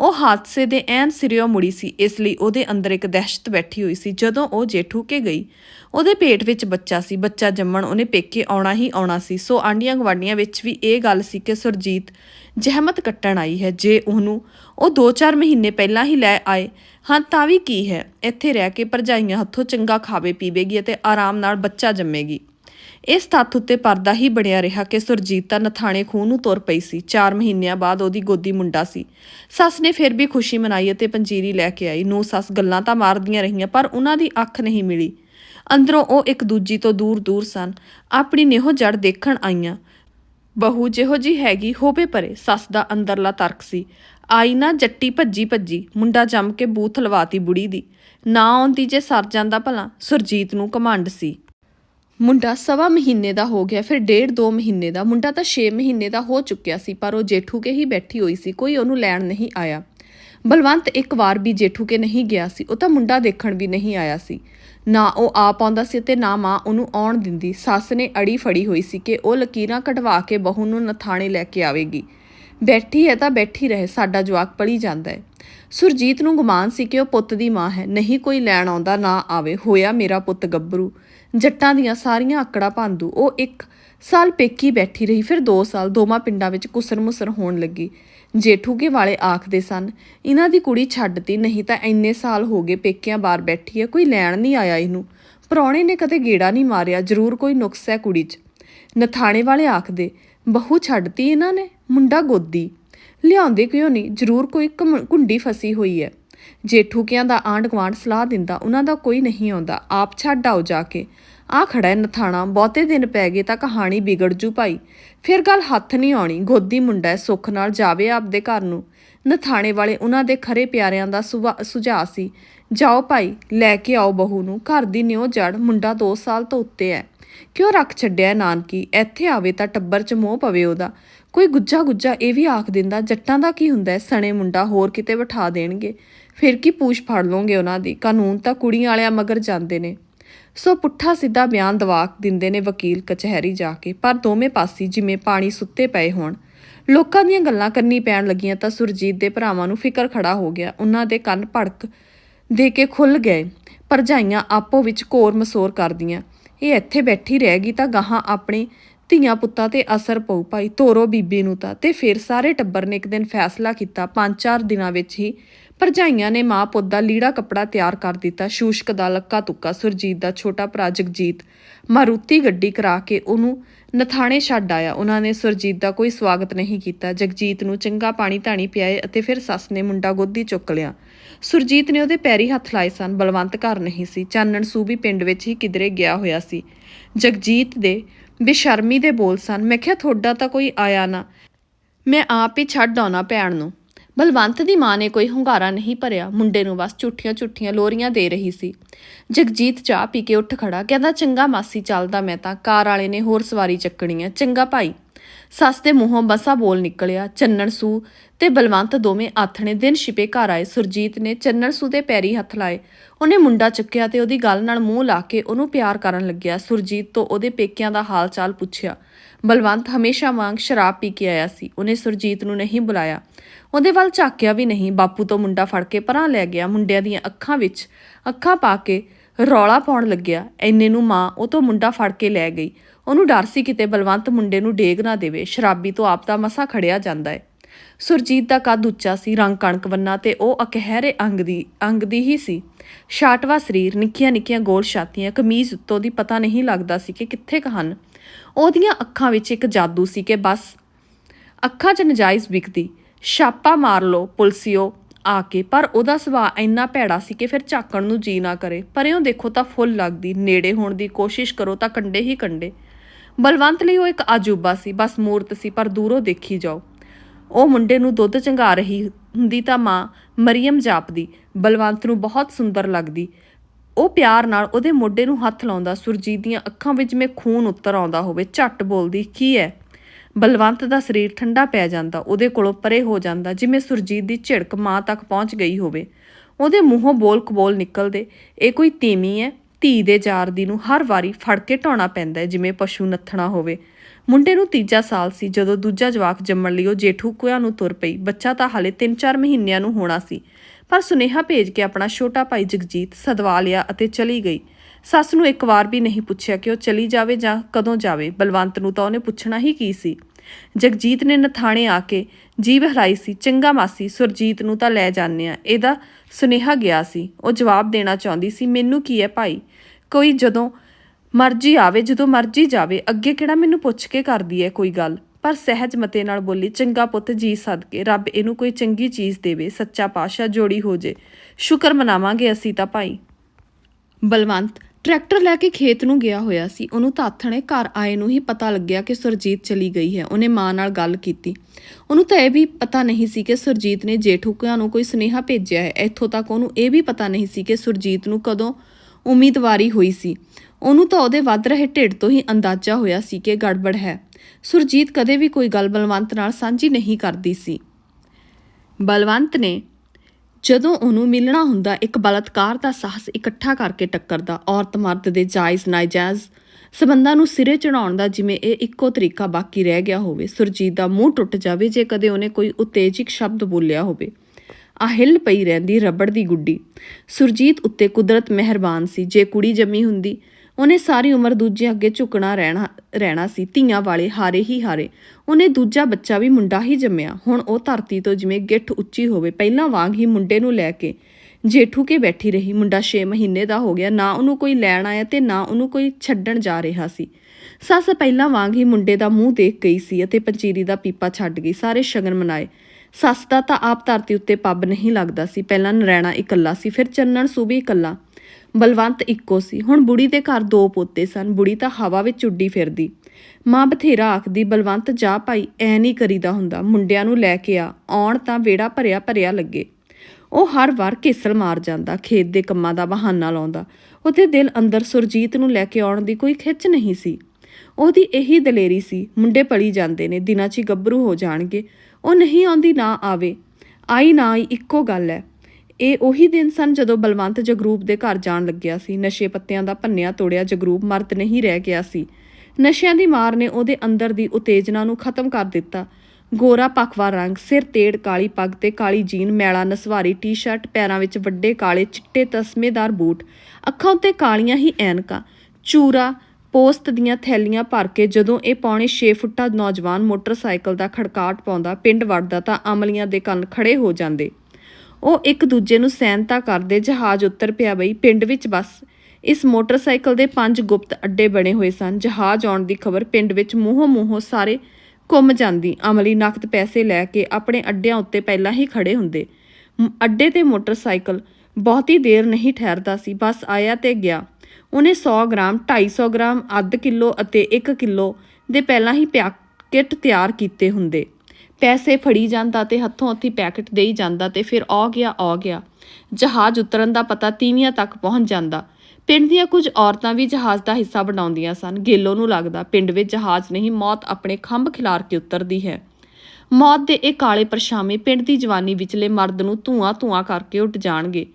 ਉਹ ਹਾਦਸੇ ਦੇ ਐਨ ਸਿਰਿਓ ਮੁੜੀ ਸੀ। ਇਸ ਲਈ ਉਹਦੇ ਅੰਦਰ ਇੱਕ ਦਹਿਸ਼ਤ ਬੈਠੀ ਹੋਈ ਸੀ ਜਦੋਂ ਉਹ ਜੇਠੂ ਕੇ ਗਈ। ਉਹਦੇ ਪੇਟ ਵਿੱਚ ਬੱਚਾ ਸੀ। ਬੱਚਾ ਜੰਮਣ ਉਹਨੇ ਪੇਕੇ ਆਉਣਾ ਹੀ ਆਉਣਾ ਸੀ। ਸੋ ਆਂਡੀਆਂ ਗਵਾਡੀਆਂ ਵਿੱਚ ਵੀ ਇਹ ਗੱਲ ਸੀ ਕਿ ਸੁਰਜੀਤ ਜ਼ਹਿਮਤ ਕੱਟਣ ਆਈ ਹੈ। ਜੇ ਉਹਨੂੰ ਉਹ 2-4 ਮਹੀਨੇ ਪਹਿਲਾਂ ਹੀ ਲੈ ਆਏ, ਹਾਂ ਤਾਂ ਵੀ ਕੀ ਹੈ? ਇੱਥੇ ਰਹਿ ਕੇ ਭਰਜਾਈਆਂ ਹੱਥੋਂ ਚੰਗਾ ਖਾਵੇ, ਪੀਵੇਗੀ ਅਤੇ ਆਰਾਮ ਨਾਲ ਬੱਚਾ ਜੰਮੇਗੀ। ਇਸ ਤੱਥ ਉੱਤੇ ਪਰਦਾ ਹੀ ਬਣਿਆ ਰਿਹਾ ਕਿ ਸੁਰਜੀਤ ਤਾਂ ਨਥਾਣੇ ਖੂਹ ਨੂੰ ਤੁਰ ਪਈ ਸੀ। 4 ਮਹੀਨਿਆਂ ਬਾਅਦ ਉਹਦੀ ਗੋਦੀ ਮੁੰਡਾ ਸੀ। ਸੱਸ ਨੇ ਫਿਰ ਵੀ ਖੁਸ਼ੀ ਮਨਾਈ ਅਤੇ ਪੰਜੀਰੀ ਲੈ ਕੇ ਆਈ। ਨੂੰ ਸੱਸ ਗੱਲਾਂ ਤਾਂ ਮਾਰਦੀਆਂ ਰਹੀਆਂ, ਪਰ ਉਹਨਾਂ ਦੀ ਅੱਖ ਨਹੀਂ ਮਿਲੀ। ਅੰਦਰੋਂ ਉਹ ਇੱਕ ਦੂਜੀ ਤੋਂ ਦੂਰ ਦੂਰ ਸਨ। ਆਪਣੀ ਨਿਹੋ ਜੜ ਦੇਖਣ ਆਈਆਂ। ਬਹੂ ਜਿਹੋ ਜੀ ਹੈਗੀ, ਹੋਵੇ ਪਰੇ। ਸੱਸ ਦਾ ਅੰਦਰਲਾ ਤਰਕ ਸੀ। ਆਈ ਨਾ ਜੱਟੀ ਭੱਜੀ ਭੱਜੀ। ਮੁੰਡਾ ਜੰਮ ਕੇ ਬੂਥ ਲਵਾਤੀ ਬੁੜੀ ਦੀ। ਨਾ ਆਉਂਦੀ ਜੇ ਸਰ ਜਾਂਦਾ ਭਲਾ। ਸੁਰਜੀਤ ਨੂੰ ਕਮੰਡ ਸੀ। ਮੁੰਡਾ ਸਵਾ ਮਹੀਨੇ ਦਾ ਹੋ ਗਿਆ, ਫਿਰ ਡੇਢ ਦੋ ਮਹੀਨੇ ਦਾ, ਮੁੰਡਾ ਤਾਂ 6 ਮਹੀਨੇ ਦਾ ਹੋ ਚੁੱਕਿਆ ਸੀ, ਪਰ ਉਹ ਜੇਠੂ ਕੇ ਹੀ ਬੈਠੀ ਹੋਈ ਸੀ, ਕੋਈ ਉਹਨੂੰ ਲੈਣ ਨਹੀਂ ਆਇਆ। ਬਲਵੰਤ ਇੱਕ ਵਾਰ ਵੀ ਜੇਠੂ ਕੇ ਨਹੀਂ ਗਿਆ ਸੀ, ਉਹ ਤਾਂ ਮੁੰਡਾ ਦੇਖਣ ਵੀ ਨਹੀਂ ਆਇਆ ਸੀ। ਨਾ ਉਹ ਆ ਪਾਉਂਦਾ ਸੀ ਤੇ ਨਾ ਮਾਂ ਉਹਨੂੰ ਆਉਣ ਦਿੰਦੀ। ਸੱਸ ਨੇ ਅੜੀ ਫੜੀ ਹੋਈ ਸੀ ਕਿ ਉਹ ਲਕੀਰਾਂ ਕਢਵਾ ਕੇ ਬਹੂ ਨੂੰ ਨਥਾਣੇ ਲੈ ਕੇ ਆਵੇਗੀ। ਬੈਠੀ ਹੈ ਤਾਂ ਬੈਠੀ ਰਹੇ, ਸਾਡਾ ਜਵਾਕ ਪੜੀ ਜਾਂਦਾ ਹੈ। ਸੁਰਜੀਤ ਨੂੰ ਗੁਮਾਨ ਸੀ ਕਿ ਉਹ ਪੁੱਤ ਦੀ ਮਾਂ ਹੈ, ਨਹੀਂ ਕੋਈ ਲੈਣ ਆਉਂਦਾ, ਨਾ ਆਵੇ, ਹੋਇਆ ਮੇਰਾ ਪੁੱਤ ਗੱਭਰੂ। ਜੱਟਾਂ ਦੀਆਂ ਸਾਰੀਆਂ ਆਕੜਾ ਭਾਂਦੂ। ਉਹ ਇੱਕ ਸਾਲ ਪੇਕੀ ਬੈਠੀ ਰਹੀ। ਫਿਰ 2 ਸਾਲ ਦੋਵਾਂ ਪਿੰਡਾਂ ਵਿੱਚ ਕੁਸਰ ਮੁਸਰ ਹੋਣ ਲੱਗੀ। ਜੇਠੂਗੇ ਵਾਲੇ ਆਖਦੇ ਸਨ, ਇਹਨਾਂ ਦੀ ਕੁੜੀ ਛੱਡਤੀ, ਨਹੀਂ ਤਾਂ ਇੰਨੇ ਸਾਲ ਹੋ ਗਏ ਪੇਕਿਆਂ ਬਾਹਰ ਬੈਠੀ ਹੈ ਕੋਈ ਲੈਣ ਨਹੀਂ ਆਇਆ ਇਹਨੂੰ। ਪ੍ਰਾਹੁਣੇ ਨੇ ਕਦੇ ਗੇੜਾ ਨਹੀਂ ਮਾਰਿਆ, ਜ਼ਰੂਰ ਕੋਈ ਨੁਕਸ ਹੈ ਕੁੜੀ 'ਚ। ਨਥਾਣੇ ਵਾਲੇ ਆਖਦੇ, ਬਹੂ ਛੱਡਤੀ ਇਹਨਾਂ ਨੇ? ਮੁੰਡਾ ਗੋਦੀ। ਲਿਆਉਂਦੇ ਕਿਉਂ ਨਹੀਂ? ਜ਼ਰੂਰ ਕੋਈ ਘਮ- ਕੁੰਡੀ ਫਸੀ ਹੋਈ ਹੈ। ਜੇਠੂਕਿਆਂ ਦਾ ਆਂਢ ਗੁਆਂਢ ਸਲਾਹ ਦਿੰਦਾ, ਉਹਨਾਂ ਦਾ ਕੋਈ ਨਹੀਂ ਆਉਂਦਾ। ਆਪ ਛੱਡ ਆਓ ਜਾ ਕੇ। ਆ ਖੜਾ ਹੈ ਨਥਾਣਾ, ਬਹੁਤੇ ਦਿਨ ਪੈ ਗਏ ਤਾਂ ਕਹਾਣੀ ਵਿਗੜ ਜੂ ਭਾਈ। ਫਿਰ ਗੱਲ ਹੱਥ ਨਹੀਂ ਆਉਣੀ, ਗੋਦੀ ਮੁੰਡਾ ਸੁੱਖ ਨਾਲ ਜਾਵੇ ਆਪਦੇ ਘਰ ਨੂੰ। ਨਥਾਣੇ ਵਾਲੇ ਉਹਨਾਂ ਦੇ ਖਰੇ ਪਿਆਰਿਆਂ ਦਾ ਸੁਭਾ- ਸੁਝਾਅ ਸੀ, ਜਾਓ ਭਾਈ, ਲੈ ਕੇ ਆਓ ਬਹੂ ਨੂੰ, ਘਰ ਦੀ ਨਿਉ ਜੜ ਮੁੰਡਾ 2 ਸਾਲ ਤੋਂ ਉੱਤੇ ਹੈ। ਕਿਉਂ ਰੱਖ ਛੱਡਿਆ ਨਾਨਕੀ? ਇੱਥੇ ਆਵੇ ਤਾਂ ਟੱਬਰ 'ਚ ਮੋਹ ਪਵੇ ਉਹਦਾ। ਕੋਈ ਗੁੱਜਾ ਗੁੱਜਾ ਇਹ ਵੀ ਆਖ ਦਿੰਦਾ, ਜੱਟਾਂ ਦਾ ਕੀ ਹੁੰਦਾ ਸਣੇ ਮੁੰਡਾ ਹੋਰ ਕਿਤੇ ਬਿਠਾ ਦੇਣਗੇ। ਫਿਰ ਕੀ ਪੂਛ ਫੜ ਲੋਗੇ ਉਹਨਾਂ ਦੀ? ਕਾਨੂੰਨ ਤਾਂ ਕੁੜੀਆਂ ਵਾਲਿਆਂ ਮਗਰ ਜਾਂਦੇ ਨੇ। ਸੋ ਪੁੱਠਾ ਸਿੱਧਾ ਬਿਆਨ ਦਵਾ ਦਿੰਦੇ ਨੇ ਵਕੀਲ ਕਚਹਿਰੀ ਜਾ ਕੇ। ਪਰ ਦੋਵੇਂ ਪਾਸੀ ਜਿਵੇਂ ਪਾਣੀ ਸੁੱਤੇ ਪਏ ਹੋਣ। ਲੋਕਾਂ ਦੀਆਂ ਗੱਲਾਂ ਕਰਨੀ ਪੈਣ ਲੱਗੀਆਂ ਤਾਂ ਸੁਰਜੀਤ ਦੇ ਭਰਾਵਾਂ ਨੂੰ ਫਿਕਰ ਖੜਾ ਹੋ ਗਿਆ। ਉਹਨਾਂ ਦੇ ਕੰਨ ਭੜਕ ਦੇ ਕੇ ਖੁੱਲ ਗਏ। ਭਰਜਾਈਆਂ ਆਪੋ ਵਿੱਚ ਕੋਰ ਮਸੋਰ ਕਰਦੀਆਂ। ਇਹ ਇੱਥੇ ਬੈਠੀ ਰਹਿ ਗਈ ਤਾਂ ਗਾਹਾਂ ਆਪਣੇ ਧੀਆਂ ਪੁੱਤਾਂ ਤੇ ਅਸਰ ਪਊ ਭਾਈ। ਤੋਰੋ ਬੀਬੀ ਨੂੰ ਤਾਂ। ਤੇ ਫਿਰ ਸਾਰੇ ਟੱਬਰ ਨੇ ਇੱਕ ਦਿਨ ਫੈਸਲਾ ਕੀਤਾ। ਪੰਜ ਚਾਰ ਦਿਨਾਂ ਵਿੱਚ ਹੀ ਭਰਜਾਈਆਂ ਨੇ ਮਾਂ ਪੁੱਤ ਦਾ ਲੀੜਾ ਕੱਪੜਾ ਤਿਆਰ ਕਰ ਦਿੱਤਾ। ਸ਼ੂਸ਼ਕ ਦਾ ਲੱਕਾ ਤੁੱਕਾ, ਸੁਰਜੀਤ ਦਾ ਛੋਟਾ ਭਰਾ ਜਗਜੀਤ। ਮਾਰੂਤੀ ਗੱਡੀ ਕਰਾ ਕੇ ਉਹਨੂੰ ਨਥਾਣੇ ਛੱਡ ਆਇਆ। ਉਹਨਾਂ ਨੇ ਸੁਰਜੀਤ ਦਾ ਕੋਈ ਸਵਾਗਤ ਨਹੀਂ ਕੀਤਾ। ਜਗਜੀਤ ਨੂੰ ਚੰਗਾ ਪਾਣੀ ਧਾਣੀ ਪਿਆਏ ਅਤੇ ਫਿਰ ਸੱਸ ਨੇ ਮੁੰਡਾ ਗੋਦੀ ਚੁੱਕ ਲਿਆ। ਸੁਰਜੀਤ ਨੇ ਉਹਦੇ ਪੈਰੀ ਹੱਥ ਲਾਏ ਸਨ। ਬਲਵੰਤ ਘਰ ਨਹੀਂ ਸੀ। ਚਾਨਣ ਸੂਬੀ ਪਿੰਡ ਵਿੱਚ ਹੀ ਕਿਧਰੇ ਗਿਆ ਹੋਇਆ ਸੀ। ਜਗਜੀਤ ਦੇ ਬੇਸ਼ਰਮੀ ਦੇ ਬੋਲ ਸਨ। ਮੈਂ ਕਿਹਾ, ਤੁਹਾਡਾ ਤਾਂ ਕੋਈ ਆਇਆ ਨਾ। ਮੈਂ ਆਪ ਹੀ ਛੱਡ ਆਉਣਾ ਭੈਣ ਨੂੰ। ਬਲਵੰਤ ਦੀ ਮਾਂ ਨੇ ਕੋਈ ਹੁੰਗਾਰਾ ਨਹੀਂ ਭਰਿਆ। ਮੁੰਡੇ ਨੂੰ ਬਸ ਝੂਠੀਆਂ ਝੂਠੀਆਂ ਲੋਰੀਆਂ ਦੇ ਰਹੀ ਸੀ। ਜਗਜੀਤ ਚਾਹ ਪੀ ਕੇ ਉੱਠ ਖੜਾ ਕਹਿੰਦਾ, ਚੰਗਾ ਮਾਸੀ, ਚੱਲਦਾ ਮੈਂ ਤਾਂ। ਕਾਰ ਵਾਲੇ ਨੇ ਹੋਰ ਸਵਾਰੀ ਚੱਕਣੀ ਹੈ ਚੰਗਾ ਭਾਈ। ਸੱਸ ਦੇ ਮੂੰਹੋਂ ਬਸਾ ਬੋਲ ਨਿਕਲਿਆ, ਚੰਨਣ ਸੂ ਤੇ ਬਲਵੰਤ ਦੋਵੇਂ ਆਥਣੇ ਦਿਨ ਛਿਪੇ ਘਰ ਆਏ। ਸੁਰਜੀਤ ਨੇ ਚੰਨਣ ਸੂ ਦੇ ਪੈਰੀ ਹੱਥ ਲਾਏ। ਉਹਨੇ ਮੁੰਡਾ ਚੁੱਕਿਆ ਤੇ ਉਹਦੀ ਗੱਲ ਨਾਲ ਮੂੰਹ ਲਾ ਕੇ ਉਹਨੂੰ ਪਿਆਰ ਕਰਨ ਲੱਗਿਆ। ਸੁਰਜੀਤ ਤੋਂ ਉਹਦੇ ਪੇਕਿਆਂ ਦਾ ਹਾਲ ਚਾਲ ਪੁੱਛਿਆ। ਬਲਵੰਤ ਹਮੇਸ਼ਾ ਵਾਂਗ ਸ਼ਰਾਬ ਪੀ ਕੇ ਆਇਆ ਸੀ। ਉਹਨੇ ਸੁਰਜੀਤ ਨੂੰ ਨਹੀਂ ਬੁਲਾਇਆ। ਉਹਦੇ ਵੱਲ ਝਾਕਿਆ ਵੀ ਨਹੀਂ। ਬਾਪੂ ਤੋਂ ਮੁੰਡਾ ਫੜ ਕੇ ਪਰਾਂ ਲੈ ਗਿਆ। ਮੁੰਡਿਆਂ ਦੀਆਂ ਅੱਖਾਂ ਵਿੱਚ ਅੱਖਾਂ ਪਾ ਕੇ ਰੌਲਾ ਪਾਉਣ ਲੱਗਿਆ। ਐਨੇ ਨੂੰ ਮਾਂ ਉਹ ਤੋਂ ਮੁੰਡਾ ਫੜ ਕੇ ਲੈ ਗਈ। ਉਹਨੂੰ ਡਰ ਸੀ ਕਿਤੇ ਬਲਵੰਤ ਮੁੰਡੇ ਨੂੰ ਡੇਗ ਨਾ ਦੇਵੇ, ਸ਼ਰਾਬੀ ਤੋਂ ਆਪ ਦਾ ਮਸਾ ਖੜਿਆ ਜਾਂਦਾ ਹੈ ਸੁਰਜੀਤ ਦਾ ਕੱਦ ਉੱਚਾ ਸੀ, ਰੰਗ ਕਣਕ ਵੰਨਾ ਤੇ ਉਹ ਅਕਹਿਰੇ ਅੰਗ ਦੀ ਅੰਗ ਦੀ ਹੀ ਸੀ। ਸ਼ਾਟਵਾ ਸਰੀਰ, ਨਿੱਕੀਆਂ ਨਿੱਕੀਆਂ ਗੋਲ ਛਾਤੀਆਂ, ਕਮੀਜ਼ ਉੱਤੋਂ ਦੀ ਪਤਾ ਨਹੀਂ ਲੱਗਦਾ ਸੀ ਕਿ ਕਿੱਥੇ ਕੁ ਹਨ। ਉਹਦੀਆਂ ਅੱਖਾਂ ਵਿੱਚ ਇੱਕ ਜਾਦੂ ਸੀ ਕਿ ਬਸ ਅੱਖਾਂ 'ਚ ਨਜਾਇਜ਼ ਵਿਕਦੀ। ਛਾਪਾ ਮਾਰ ਲੋ ਪੁਲਸੀਓ ਆ ਕੇ ਪਰ ਉਹਦਾ ਸੁਭਾਅ ਇੰਨਾ ਭੈੜਾ ਸੀ ਕਿ ਫਿਰ ਝਾਕਣ ਨੂੰ ਜੀ ਨਾ ਕਰੇ। ਪਰਿਓਂ ਦੇਖੋ ਤਾਂ ਫੁੱਲ ਲੱਗਦੀ, ਨੇੜੇ ਹੋਣ ਦੀ ਕੋਸ਼ਿਸ਼ ਕਰੋ ਤਾਂ ਕੰਡੇ ਹੀ ਕੰਡੇ। ਬਲਵੰਤ ਲਈ ਉਹ ਇੱਕ ਅਜੂਬਾ ਸੀ, ਬਸ ਮੂਰਤ ਸੀ, ਪਰ ਦੂਰੋਂ ਦੇਖੀ ਜਾਓ। ਉਹ ਮੁੰਡੇ ਨੂੰ ਦੁੱਧ ਚੰਗਾ ਰਹੀ ਹੁੰਦੀ ਤਾਂ ਮਾਂ ਮਰੀਮ ਜਾਪਦੀ, ਬਲਵੰਤ ਨੂੰ ਬਹੁਤ ਸੁੰਦਰ ਲੱਗਦੀ। ਉਹ ਪਿਆਰ ਨਾਲ ਉਹਦੇ ਮੋਢੇ ਨੂੰ ਹੱਥ ਲਾਉਂਦਾ, ਸੁਰਜੀਤ ਦੀਆਂ ਅੱਖਾਂ ਵਿੱਚ ਜਿਵੇਂ ਖੂਨ ਉੱਤਰ ਆਉਂਦਾ ਹੋਵੇ, ਝੱਟ ਬੋਲਦੀ, ਕੀ ਹੈ ਬਲਵੰਤ ਦਾ ਸਰੀਰ ਠੰਡਾ ਪੈ ਜਾਂਦਾ, ਉਹਦੇ ਕੋਲੋਂ ਪਰੇ ਹੋ ਜਾਂਦਾ, ਜਿਵੇਂ ਸੁਰਜੀਤ ਦੀ ਝਿੜਕ ਮਾਂ ਤੱਕ ਪਹੁੰਚ ਗਈ ਹੋਵੇ। ਉਹਦੇ ਮੂੰਹੋਂ ਬੋਲ ਕਬੋਲ ਨਿਕਲਦੇ, ਇਹ ਕੋਈ ਤੀਮੀ ਹੈ ਧੀ ਦੇ ਜਾਰਦੀ ਨੂੰ ਹਰ ਵਾਰੀ ਫੜ ਕੇ ਢਾਉਣਾ ਪੈਂਦਾ ਹੈ, ਜਿਵੇਂ ਪਸ਼ੂ ਨੱਥਣਾ ਹੋਵੇ। ਮੁੰਡੇ ਨੂੰ ਤੀਜਾ ਸਾਲ ਸੀ, ਜਦੋਂ ਦੂਜਾ ਜਵਾਕ ਜੰਮਣ ਲਈ ਉਹ ਜੇਠੂ ਕੁਆਂ ਨੂੰ ਤੁਰ ਪਈ। ਬੱਚਾ ਤਾਂ ਹਾਲੇ 3-4 ਮਹੀਨਿਆਂ ਨੂੰ ਹੋਣਾ ਸੀ, ਪਰ ਸੁਨੇਹਾ ਭੇਜ ਕੇ ਆਪਣਾ ਛੋਟਾ ਭਾਈ ਜਗਜੀਤ ਸਦਵਾ ਲਿਆ ਅਤੇ ਚਲੀ ਗਈ। ਸੱਸ ਨੂੰ ਇੱਕ ਵਾਰ ਵੀ ਨਹੀਂ ਪੁੱਛਿਆ ਕਿ ਉਹ ਚਲੀ ਜਾਵੇ ਜਾਂ ਕਦੋਂ ਜਾਵੇ। ਬਲਵੰਤ ਨੂੰ ਤਾਂ ਉਹਨੇ ਪੁੱਛਣਾ ਹੀ ਕੀ ਸੀ। ਜਗਜੀਤ ਨੇ ਨਥਾਣੇ ਆ ਕੇ ਜੀਭ ਹਲਾਈ ਸੀ, ਚੰਗਾ ਮਾਸੀ, ਸੁਰਜੀਤ ਨੂੰ ਤਾਂ ਲੈ ਜਾਂਦੇ ਆ ਇਹਦਾ ਸੁਨੇਹਾ ਗਿਆ ਸੀ। ਉਹ ਜਵਾਬ ਦੇਣਾ ਚਾਹੁੰਦੀ ਸੀ, ਮੈਨੂੰ ਕੀ ਹੈ ਭਾਈ? ਕੋਈ ਜਦੋਂ ਮਰਜ਼ੀ ਆਵੇ, ਜਦੋਂ ਮਰਜ਼ੀ ਜਾਵੇ, ਅੱਗੇ ਕਿਹੜਾ ਮੈਨੂੰ ਪੁੱਛ ਕੇ ਕਰਦੀ ਹੈ ਕੋਈ ਗੱਲ? ਪਰ ਸਹਿਜ ਮਤੇ ਨਾਲ ਬੋਲੀ, ਚੰਗਾ ਪੁੱਤ, ਜੀ ਸਦਕੇ, ਰੱਬ ਇਹਨੂੰ ਕੋਈ ਚੰਗੀ ਚੀਜ਼ ਦੇਵੇ, ਸੱਚਾ ਪਾਸ਼ਾ ਜੋੜੀ ਹੋ ਜੇ। ਸ਼ੁਕਰ ਮਨਾਵਾਂਗੇ ਅਸੀਂ ਤਾਂ ਭਾਈ। ਬਲਵੰਤ ਟਰੈਕਟਰ ਲੈ ਕੇ ਖੇਤ ਨੂੰ ਗਿਆ ਹੋਇਆ ਸੀ। ਉਹਨੂੰ ਤਾਂ ਆਥਣੇ ਘਰ ਆਏ ਨੂੰ ਹੀ ਪਤਾ ਲੱਗਿਆ ਕਿ ਸੁਰਜੀਤ ਚਲੀ ਗਈ ਹੈ। ਉਹਨੇ ਮਾਂ ਨਾਲ ਗੱਲ ਕੀਤੀ। ਉਹਨੂੰ ਤਾਂ ਇਹ ਵੀ ਪਤਾ ਨਹੀਂ ਸੀ ਕਿ ਸੁਰਜੀਤ ਨੇ ਜੇਠੂਕਿਆਂ ਨੂੰ ਕੋਈ ਸੁਨੇਹਾ ਭੇਜਿਆ ਹੈ। ਇੱਥੋਂ ਤੱਕ ਉਹਨੂੰ ਇਹ ਵੀ ਪਤਾ ਨਹੀਂ ਸੀ ਕਿ ਸੁਰਜੀਤ ਨੂੰ ਕਦੋਂ ਉਮੀਦਵਾਰੀ ਹੋਈ ਸੀ। ਉਹਨੂੰ ਤਾਂ ਉਹਦੇ ਵੱਧ ਰਹੇ ਢਿੱਡ ਤੋਂ ਹੀ ਅੰਦਾਜ਼ਾ ਹੋਇਆ ਸੀ ਕਿ ਗੜਬੜ ਹੈ। ਸੁਰਜੀਤ ਕਦੇ ਵੀ ਕੋਈ ਗੱਲ ਬਲਵੰਤ ਨਾਲ ਸਾਂਝੀ ਨਹੀਂ ਕਰਦੀ ਸੀ। ਬਲਵੰਤ ਨੇ ਜਦੋਂ ਉਹਨੂੰ ਮਿਲਣਾ ਹੁੰਦਾ, ਇੱਕ ਬਲਾਤਕਾਰ ਦਾ ਸਾਹਸ ਇਕੱਠਾ ਕਰਕੇ ਟੱਕਰਦਾ ਔਰਤ ਮਰਦ ਦੇ ਜਾਇਜ਼ ਨਾਜਾਇਜ਼ ਸਬੰਧਾਂ ਨੂੰ ਸਿਰੇ ਚੜਾਉਣ ਦਾ, ਜਿਵੇਂ ਇਹ ਇੱਕੋ ਤਰੀਕਾ ਬਾਕੀ ਰਹਿ ਗਿਆ ਹੋਵੇ, ਸੁਰਜੀਤ ਦਾ ਮੂੰਹ ਟੁੱਟ ਜਾਵੇ, ਜੇ ਕਦੇ ਉਹਨੇ ਕੋਈ ਉਤੇਜਿਕ ਸ਼ਬਦ ਬੋਲਿਆ ਹੋਵੇ। ਆ ਹਿੱਲ ਪਈ ਰਹਿੰਦੀ ਰਬੜ ਦੀ ਗੁੱਡੀ। ਸੁਰਜੀਤ ਉੱਤੇ ਕੁਦਰਤ ਮਿਹਰਬਾਨ ਸੀ, ਜੇ ਕੁੜੀ ਜੰਮੀ ਹੁੰਦੀ ਉਹਨੇ ਸਾਰੀ ਉਮਰ ਦੂਜੇ ਅੱਗੇ ਝੁਕਣਾ ਰਹਿਣਾ ਰਹਿਣਾ ਸੀ, ਧੀਆਂ ਵਾਲੇ ਹਾਰੇ ਹੀ ਹਾਰੇ। ਉਹਨੇ ਦੂਜਾ ਬੱਚਾ ਵੀ ਮੁੰਡਾ ਹੀ ਜੰਮਿਆ। ਹੁਣ ਉਹ ਧਰਤੀ ਤੋਂ ਜਿਵੇਂ ਗਿੱਠ ਉੱਚੀ ਹੋਵੇ, ਪਹਿਲਾਂ ਵਾਂਗ ਹੀ ਮੁੰਡੇ ਨੂੰ ਲੈ ਕੇ ਜੇਠੂ ਕੇ ਬੈਠੀ ਰਹੀ। ਮੁੰਡਾ 6 ਮਹੀਨੇ ਦਾ ਹੋ ਗਿਆ, ਨਾ ਉਹਨੂੰ ਕੋਈ ਲੈਣ ਆਇਆ ਤੇ ਨਾ ਉਹਨੂੰ ਕੋਈ ਛੱਡਣ ਜਾ ਰਿਹਾ ਸੀ। ਸੱਸ ਪਹਿਲਾਂ ਵਾਂਗ ਹੀ ਮੁੰਡੇ ਦਾ ਮੂੰਹ ਦੇਖ ਗਈ ਸੀ ਅਤੇ ਪੰਚੀਰੀ ਦਾ ਪੀਪਾ ਛੱਡ ਗਈ, ਸਾਰੇ ਸ਼ਗਨ ਮਨਾਏ। ਸੱਸ ਦਾ ਤਾਂ ਆਪ ਧਰਤੀ ਉੱਤੇ ਪੱਬ ਨਹੀਂ ਲੱਗਦਾ ਸੀ। ਪਹਿਲਾਂ ਨਰੈਣਾ ਇਕੱਲਾ ਸੀ, ਫਿਰ ਚੰਨਣ ਸੂਬੀ ਇਕੱਲਾ। ਬਲਵੰਤ ਇੱਕੋ ਸੀ। ਹੁਣ ਬੁੜੀ ਦੇ ਘਰ ਦੋ ਪੋਤੇ ਸਨ। ਬੁੜੀ ਤਾਂ ਹਵਾ ਵਿੱਚ ਉੱਡੀ ਫਿਰਦੀ। ਮਾਂ ਬਥੇਰਾ ਆਖਦੀ, ਬਲਵੰਤ, ਜਾ ਭਾਈ, ਐ ਨਹੀਂ ਕਰੀਦਾ ਹੁੰਦਾ। ਮੁੰਡਿਆਂ ਨੂੰ ਲੈ ਕੇ ਆ। ਆਉਣ ਤਾਂ ਵੇੜਾ ਭਰਿਆ ਭਰਿਆ ਲੱਗੇ। ਉਹ ਹਰ ਵਾਰ ਕੇਸਲ ਮਾਰ ਜਾਂਦਾ, ਖੇਤ ਦੇ ਕੰਮਾਂ ਦਾ ਬਹਾਨਾ ਲਾਉਂਦਾ। ਉਹਦੇ ਦਿਲ ਅੰਦਰ ਸੁਰਜੀਤ ਨੂੰ ਲੈ ਕੇ ਆਉਣ ਦੀ ਕੋਈ ਖਿੱਚ ਨਹੀਂ ਸੀ। ਉਹਦੀ ਇਹੀ ਦਲੇਰੀ ਸੀ, ਮੁੰਡੇ ਪਲੀ ਜਾਂਦੇ ਨੇ, ਦਿਨਾਂ 'ਚ ਹੀ ਗੱਭਰੂ ਹੋ ਜਾਣਗੇ। ਉਹ ਨਹੀਂ ਆਉਂਦੀ, ਨਾ ਆਵੇ। ਆਈ ਨਾ ਆਈ, ਇੱਕੋ ਗੱਲ ਹੈ ਇਹ ਉਹੀ ਦਿਨ ਸਨ ਜਦੋਂ ਬਲਵੰਤ ਜਗਰੂਪ ਦੇ ਘਰ ਜਾਣ ਲੱਗਿਆ ਸੀ। ਨਸ਼ੇ ਪੱਤਿਆਂ ਦਾ ਭੰਨਿਆ ਤੋੜਿਆ ਜਗਰੂਪ ਮਰਦ ਨਹੀਂ ਰਹਿ ਗਿਆ ਸੀ। ਨਸ਼ਿਆਂ ਦੀ ਮਾਰ ਨੇ ਉਹਦੇ ਅੰਦਰ ਦੀ ਉਤੇਜਨਾ ਨੂੰ ਖਤਮ ਕਰ ਦਿੱਤਾ। ਗੋਰਾ ਪਖਵਾ ਰੰਗ, ਸਿਰ ਤੇੜ, ਕਾਲੀ ਪੱਗ ਤੇ ਕਾਲੀ ਜੀਨ, ਮੈਲਾ ਨਸਵਾਰੀ, ਟੀ-ਸ਼ਰਟ, ਪੈਰਾਂ ਵਿੱਚ ਵੱਡੇ ਕਾਲੇ ਚਿੱਟੇ ਤਸਮੇਦਾਰ ਬੂਟ, ਅੱਖਾਂ ਉੱਤੇ ਕਾਲੀਆਂ ਹੀ ਐਨਕਾਂ, ਚੂਰਾ, ਪੋਸਤ ਦੀਆਂ ਥੈਲੀਆਂ ਭਰ ਕੇ ਜਦੋਂ ਇਹ ਪੌਣੇ 6 ਫੁੱਟਾ ਨੌਜਵਾਨ ਮੋਟਰਸਾਈਕਲ ਦਾ ਖੜਕਾਟ ਪਾਉਂਦਾ ਪਿੰਡ ਵੜਦਾ ਤਾਂ ਅਮਲੀਆਂ ਦੇ ਕੰਨ ਖੜੇ ਹੋ ਜਾਂਦੇ। ਉਹ ਇੱਕ ਦੂਜੇ ਨੂੰ ਸੈਨਤਾ ਕਰਦੇ, ਜਹਾਜ਼ ਉੱਤਰ ਪਿਆ ਬਈ, ਪਿੰਡ ਵਿੱਚ ਬਸ। ਇਸ ਮੋਟਰਸਾਈਕਲ ਦੇ ਪੰਜ ਗੁਪਤ ਅੱਡੇ ਬਣੇ ਹੋਏ ਸਨ। ਜਹਾਜ਼ ਆਉਣ ਦੀ ਖਬਰ ਪਿੰਡ ਵਿੱਚ ਮੂੰਹੋਂ ਮੂੰਹੋਂ ਸਾਰੇ ਘੁੰਮ ਜਾਂਦੀ। ਅਮਲੀ ਨਕਦ ਪੈਸੇ ਲੈ ਕੇ ਆਪਣੇ ਅੱਡਿਆਂ ਉੱਤੇ ਪਹਿਲਾਂ ਹੀ ਖੜੇ ਹੁੰਦੇ। ਮ- ਅੱਡੇ ਤੇ ਮੋਟਰਸਾਈਕਲ ਬਹੁਤੀ ਦੇਰ ਨਹੀਂ ਠਹਿਰਦਾ ਸੀ। ਬਸ ਆਇਆ ਤੇ ਗਿਆ। ਉਹਨੇ 100 ਗ੍ਰਾਮ 250 ਗ੍ਰਾਮ, ਅੱਧ ਕਿਲੋ ਅਤੇ 1 ਕਿਲੋ ਦੇ ਪਹਿਲਾਂ ਹੀ ਪੈਕੇਟ ਤਿਆਰ ਕੀਤੇ ਹੁੰਦੇ। ਪੈਸੇ ਫੜੀ ਜਾਂਦਾ ਤੇ ਹੱਥੋਂ ਹੱਥੀ ਪੈਕਟ ਦੇਈ ਜਾਂਦਾ ਤੇ ਫਿਰ ਆ ਗਿਆ ਆ ਗਿਆ। ਜਹਾਜ਼ ਉਤਰਨ ਦਾ ਪਤਾ ਤੀਵੀਆਂ ਤੱਕ ਪਹੁੰਚ ਜਾਂਦਾ। ਪਿੰਡ ਦੀਆਂ ਕੁਝ ਔਰਤਾਂ ਵੀ ਜਹਾਜ਼ ਦਾ ਹਿੱਸਾ ਬਣਾਉਂਦੀਆਂ ਸਨ। ਗੇਲੋ ਨੂੰ ਲੱਗਦਾ, ਪਿੰਡ ਵਿੱਚ ਜਹਾਜ਼ ਨਹੀਂ, ਮੌਤ ਆਪਣੇ ਖੰਭ ਖਿਲਾਰ ਕੇ ਉਤਰਦੀ ਹੈ। ਮੌਤ ਦੇ ਇਹ ਕਾਲੇ ਪਰਛਾਵੇਂ ਪਿੰਡ ਦੀ ਜਵਾਨੀ ਵਿਚਲੇ ਮਰਦ ਨੂੰ ਧੂਆਂ ਧੂਆਂ ਕਰਕੇ ਉੱਡ ਜਾਣਗੇ।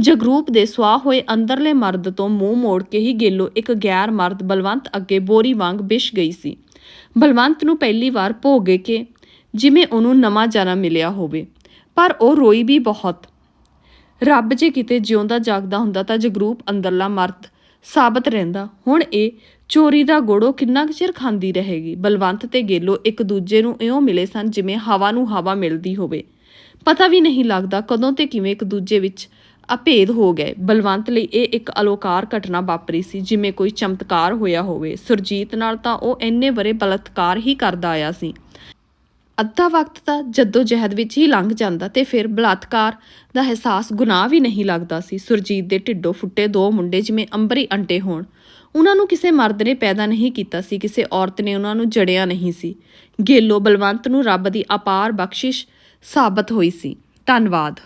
ਜਗਰੂਪ ਦੇ ਸਵਾਹ ਹੋਏ ਅੰਦਰਲੇ ਮਰਦ ਤੋਂ ਮੂੰਹ ਮੋੜ ਕੇ ਹੀ ਗੇਲੋ ਇੱਕ ਗੈਰ ਮਰਦ ਬਲਵੰਤ ਅੱਗੇ ਬੋਰੀ ਵਾਂਗ ਵਿਛ ਗਈ ਸੀ। ਬਲਵੰਤ ਨੂੰ ਪਹਿਲੀ ਵਾਰ ਭੋਗੇ ਕੇ ਜਿਵੇਂ ਉਹਨੂੰ ਨਵਾਂ ਜਨਮ ਮਿਲਿਆ ਹੋਵੇ। ਪਰ ਉਹ ਰੋਈ ਵੀ ਬਹੁਤ। ਰੱਬ ਜੇ ਕਿਤੇ ਜਿਉਂਦਾ ਜਾਗਦਾ ਹੁੰਦਾ ਤਾਂ ਜਗਰੂਪ ਅੰਦਰਲਾ ਮਰਦ ਸਾਬਤ ਰਹਿੰਦਾ। ਹੁਣ ਇਹ ਚੋਰੀ ਦਾ ਗੋੜੋ ਕਿੰਨਾ ਕੁ ਚਿਰ ਖਾਂਦੀ ਰਹੇਗੀ? ਬਲਵੰਤ ਤੇ ਗੇਲੋ ਇੱਕ ਦੂਜੇ ਨੂੰ ਇਉਂ ਮਿਲੇ ਸਨ ਜਿਵੇਂ ਹਵਾ ਨੂੰ ਹਵਾ ਮਿਲਦੀ ਹੋਵੇ। ਪਤਾ ਵੀ ਨਹੀਂ ਲੱਗਦਾ ਕਦੋਂ ਤੇ ਕਿਵੇਂ ਇੱਕ ਦੂਜੇ ਵਿੱਚ ਅਭੇਦ ਹੋ ਗਏ। ਬਲਵੰਤ ਲਈ ਇਹ ਇੱਕ ਅਲੋਕਾਰ ਘਟਨਾ ਵਾਪਰੀ ਸੀ ਜਿਵੇਂ ਕੋਈ ਚਮਤਕਾਰ ਹੋਇਆ ਹੋਵੇ। ਸੁਰਜੀਤ ਨਾਲ ਤਾਂ ਉਹ ਇੰਨੇ ਬਰੇ ਬਲਤਕਾਰ ਹੀ ਕਰਦਾ ਆਇਆ ਸੀ। ਅੱਧਾ ਵਕਤ ਤਾਂ ਜੱਦੋ ਜਹਿਦ ਵਿੱਚ ਹੀ ਲੰਘ ਜਾਂਦਾ ਤੇ ਫਿਰ ਬਲਾਤਕਾਰ ਦਾ ਅਹਿਸਾਸ ਗੁਨਾਹ ਵੀ ਨਹੀਂ ਲੱਗਦਾ ਸੀ। ਸੁਰਜੀਤ ਦੇ ਢਿੱਡੋਂ ਫੁੱਟੇ ਦੋ ਮੁੰਡੇ ਜਿਵੇਂ ਅੰਬਰੀ ਅੰਟੇ ਹੋਣ। ਉਹਨਾਂ ਨੂੰ ਕਿਸੇ ਮਰਦ ਨੇ ਪੈਦਾ ਨਹੀਂ ਕੀਤਾ ਸੀ, ਕਿਸੇ ਔਰਤ ਨੇ ਉਹਨਾਂ ਨੂੰ ਜੜਿਆ ਨਹੀਂ ਸੀ। ਗੇਲੋ ਬਲਵੰਤ ਨੂੰ ਰੱਬ ਦੀ ਅਪਾਰ ਬਖਸ਼ਿਸ਼ ਸਾਬਤ ਹੋਈ ਸੀ। ਧੰਨਵਾਦ।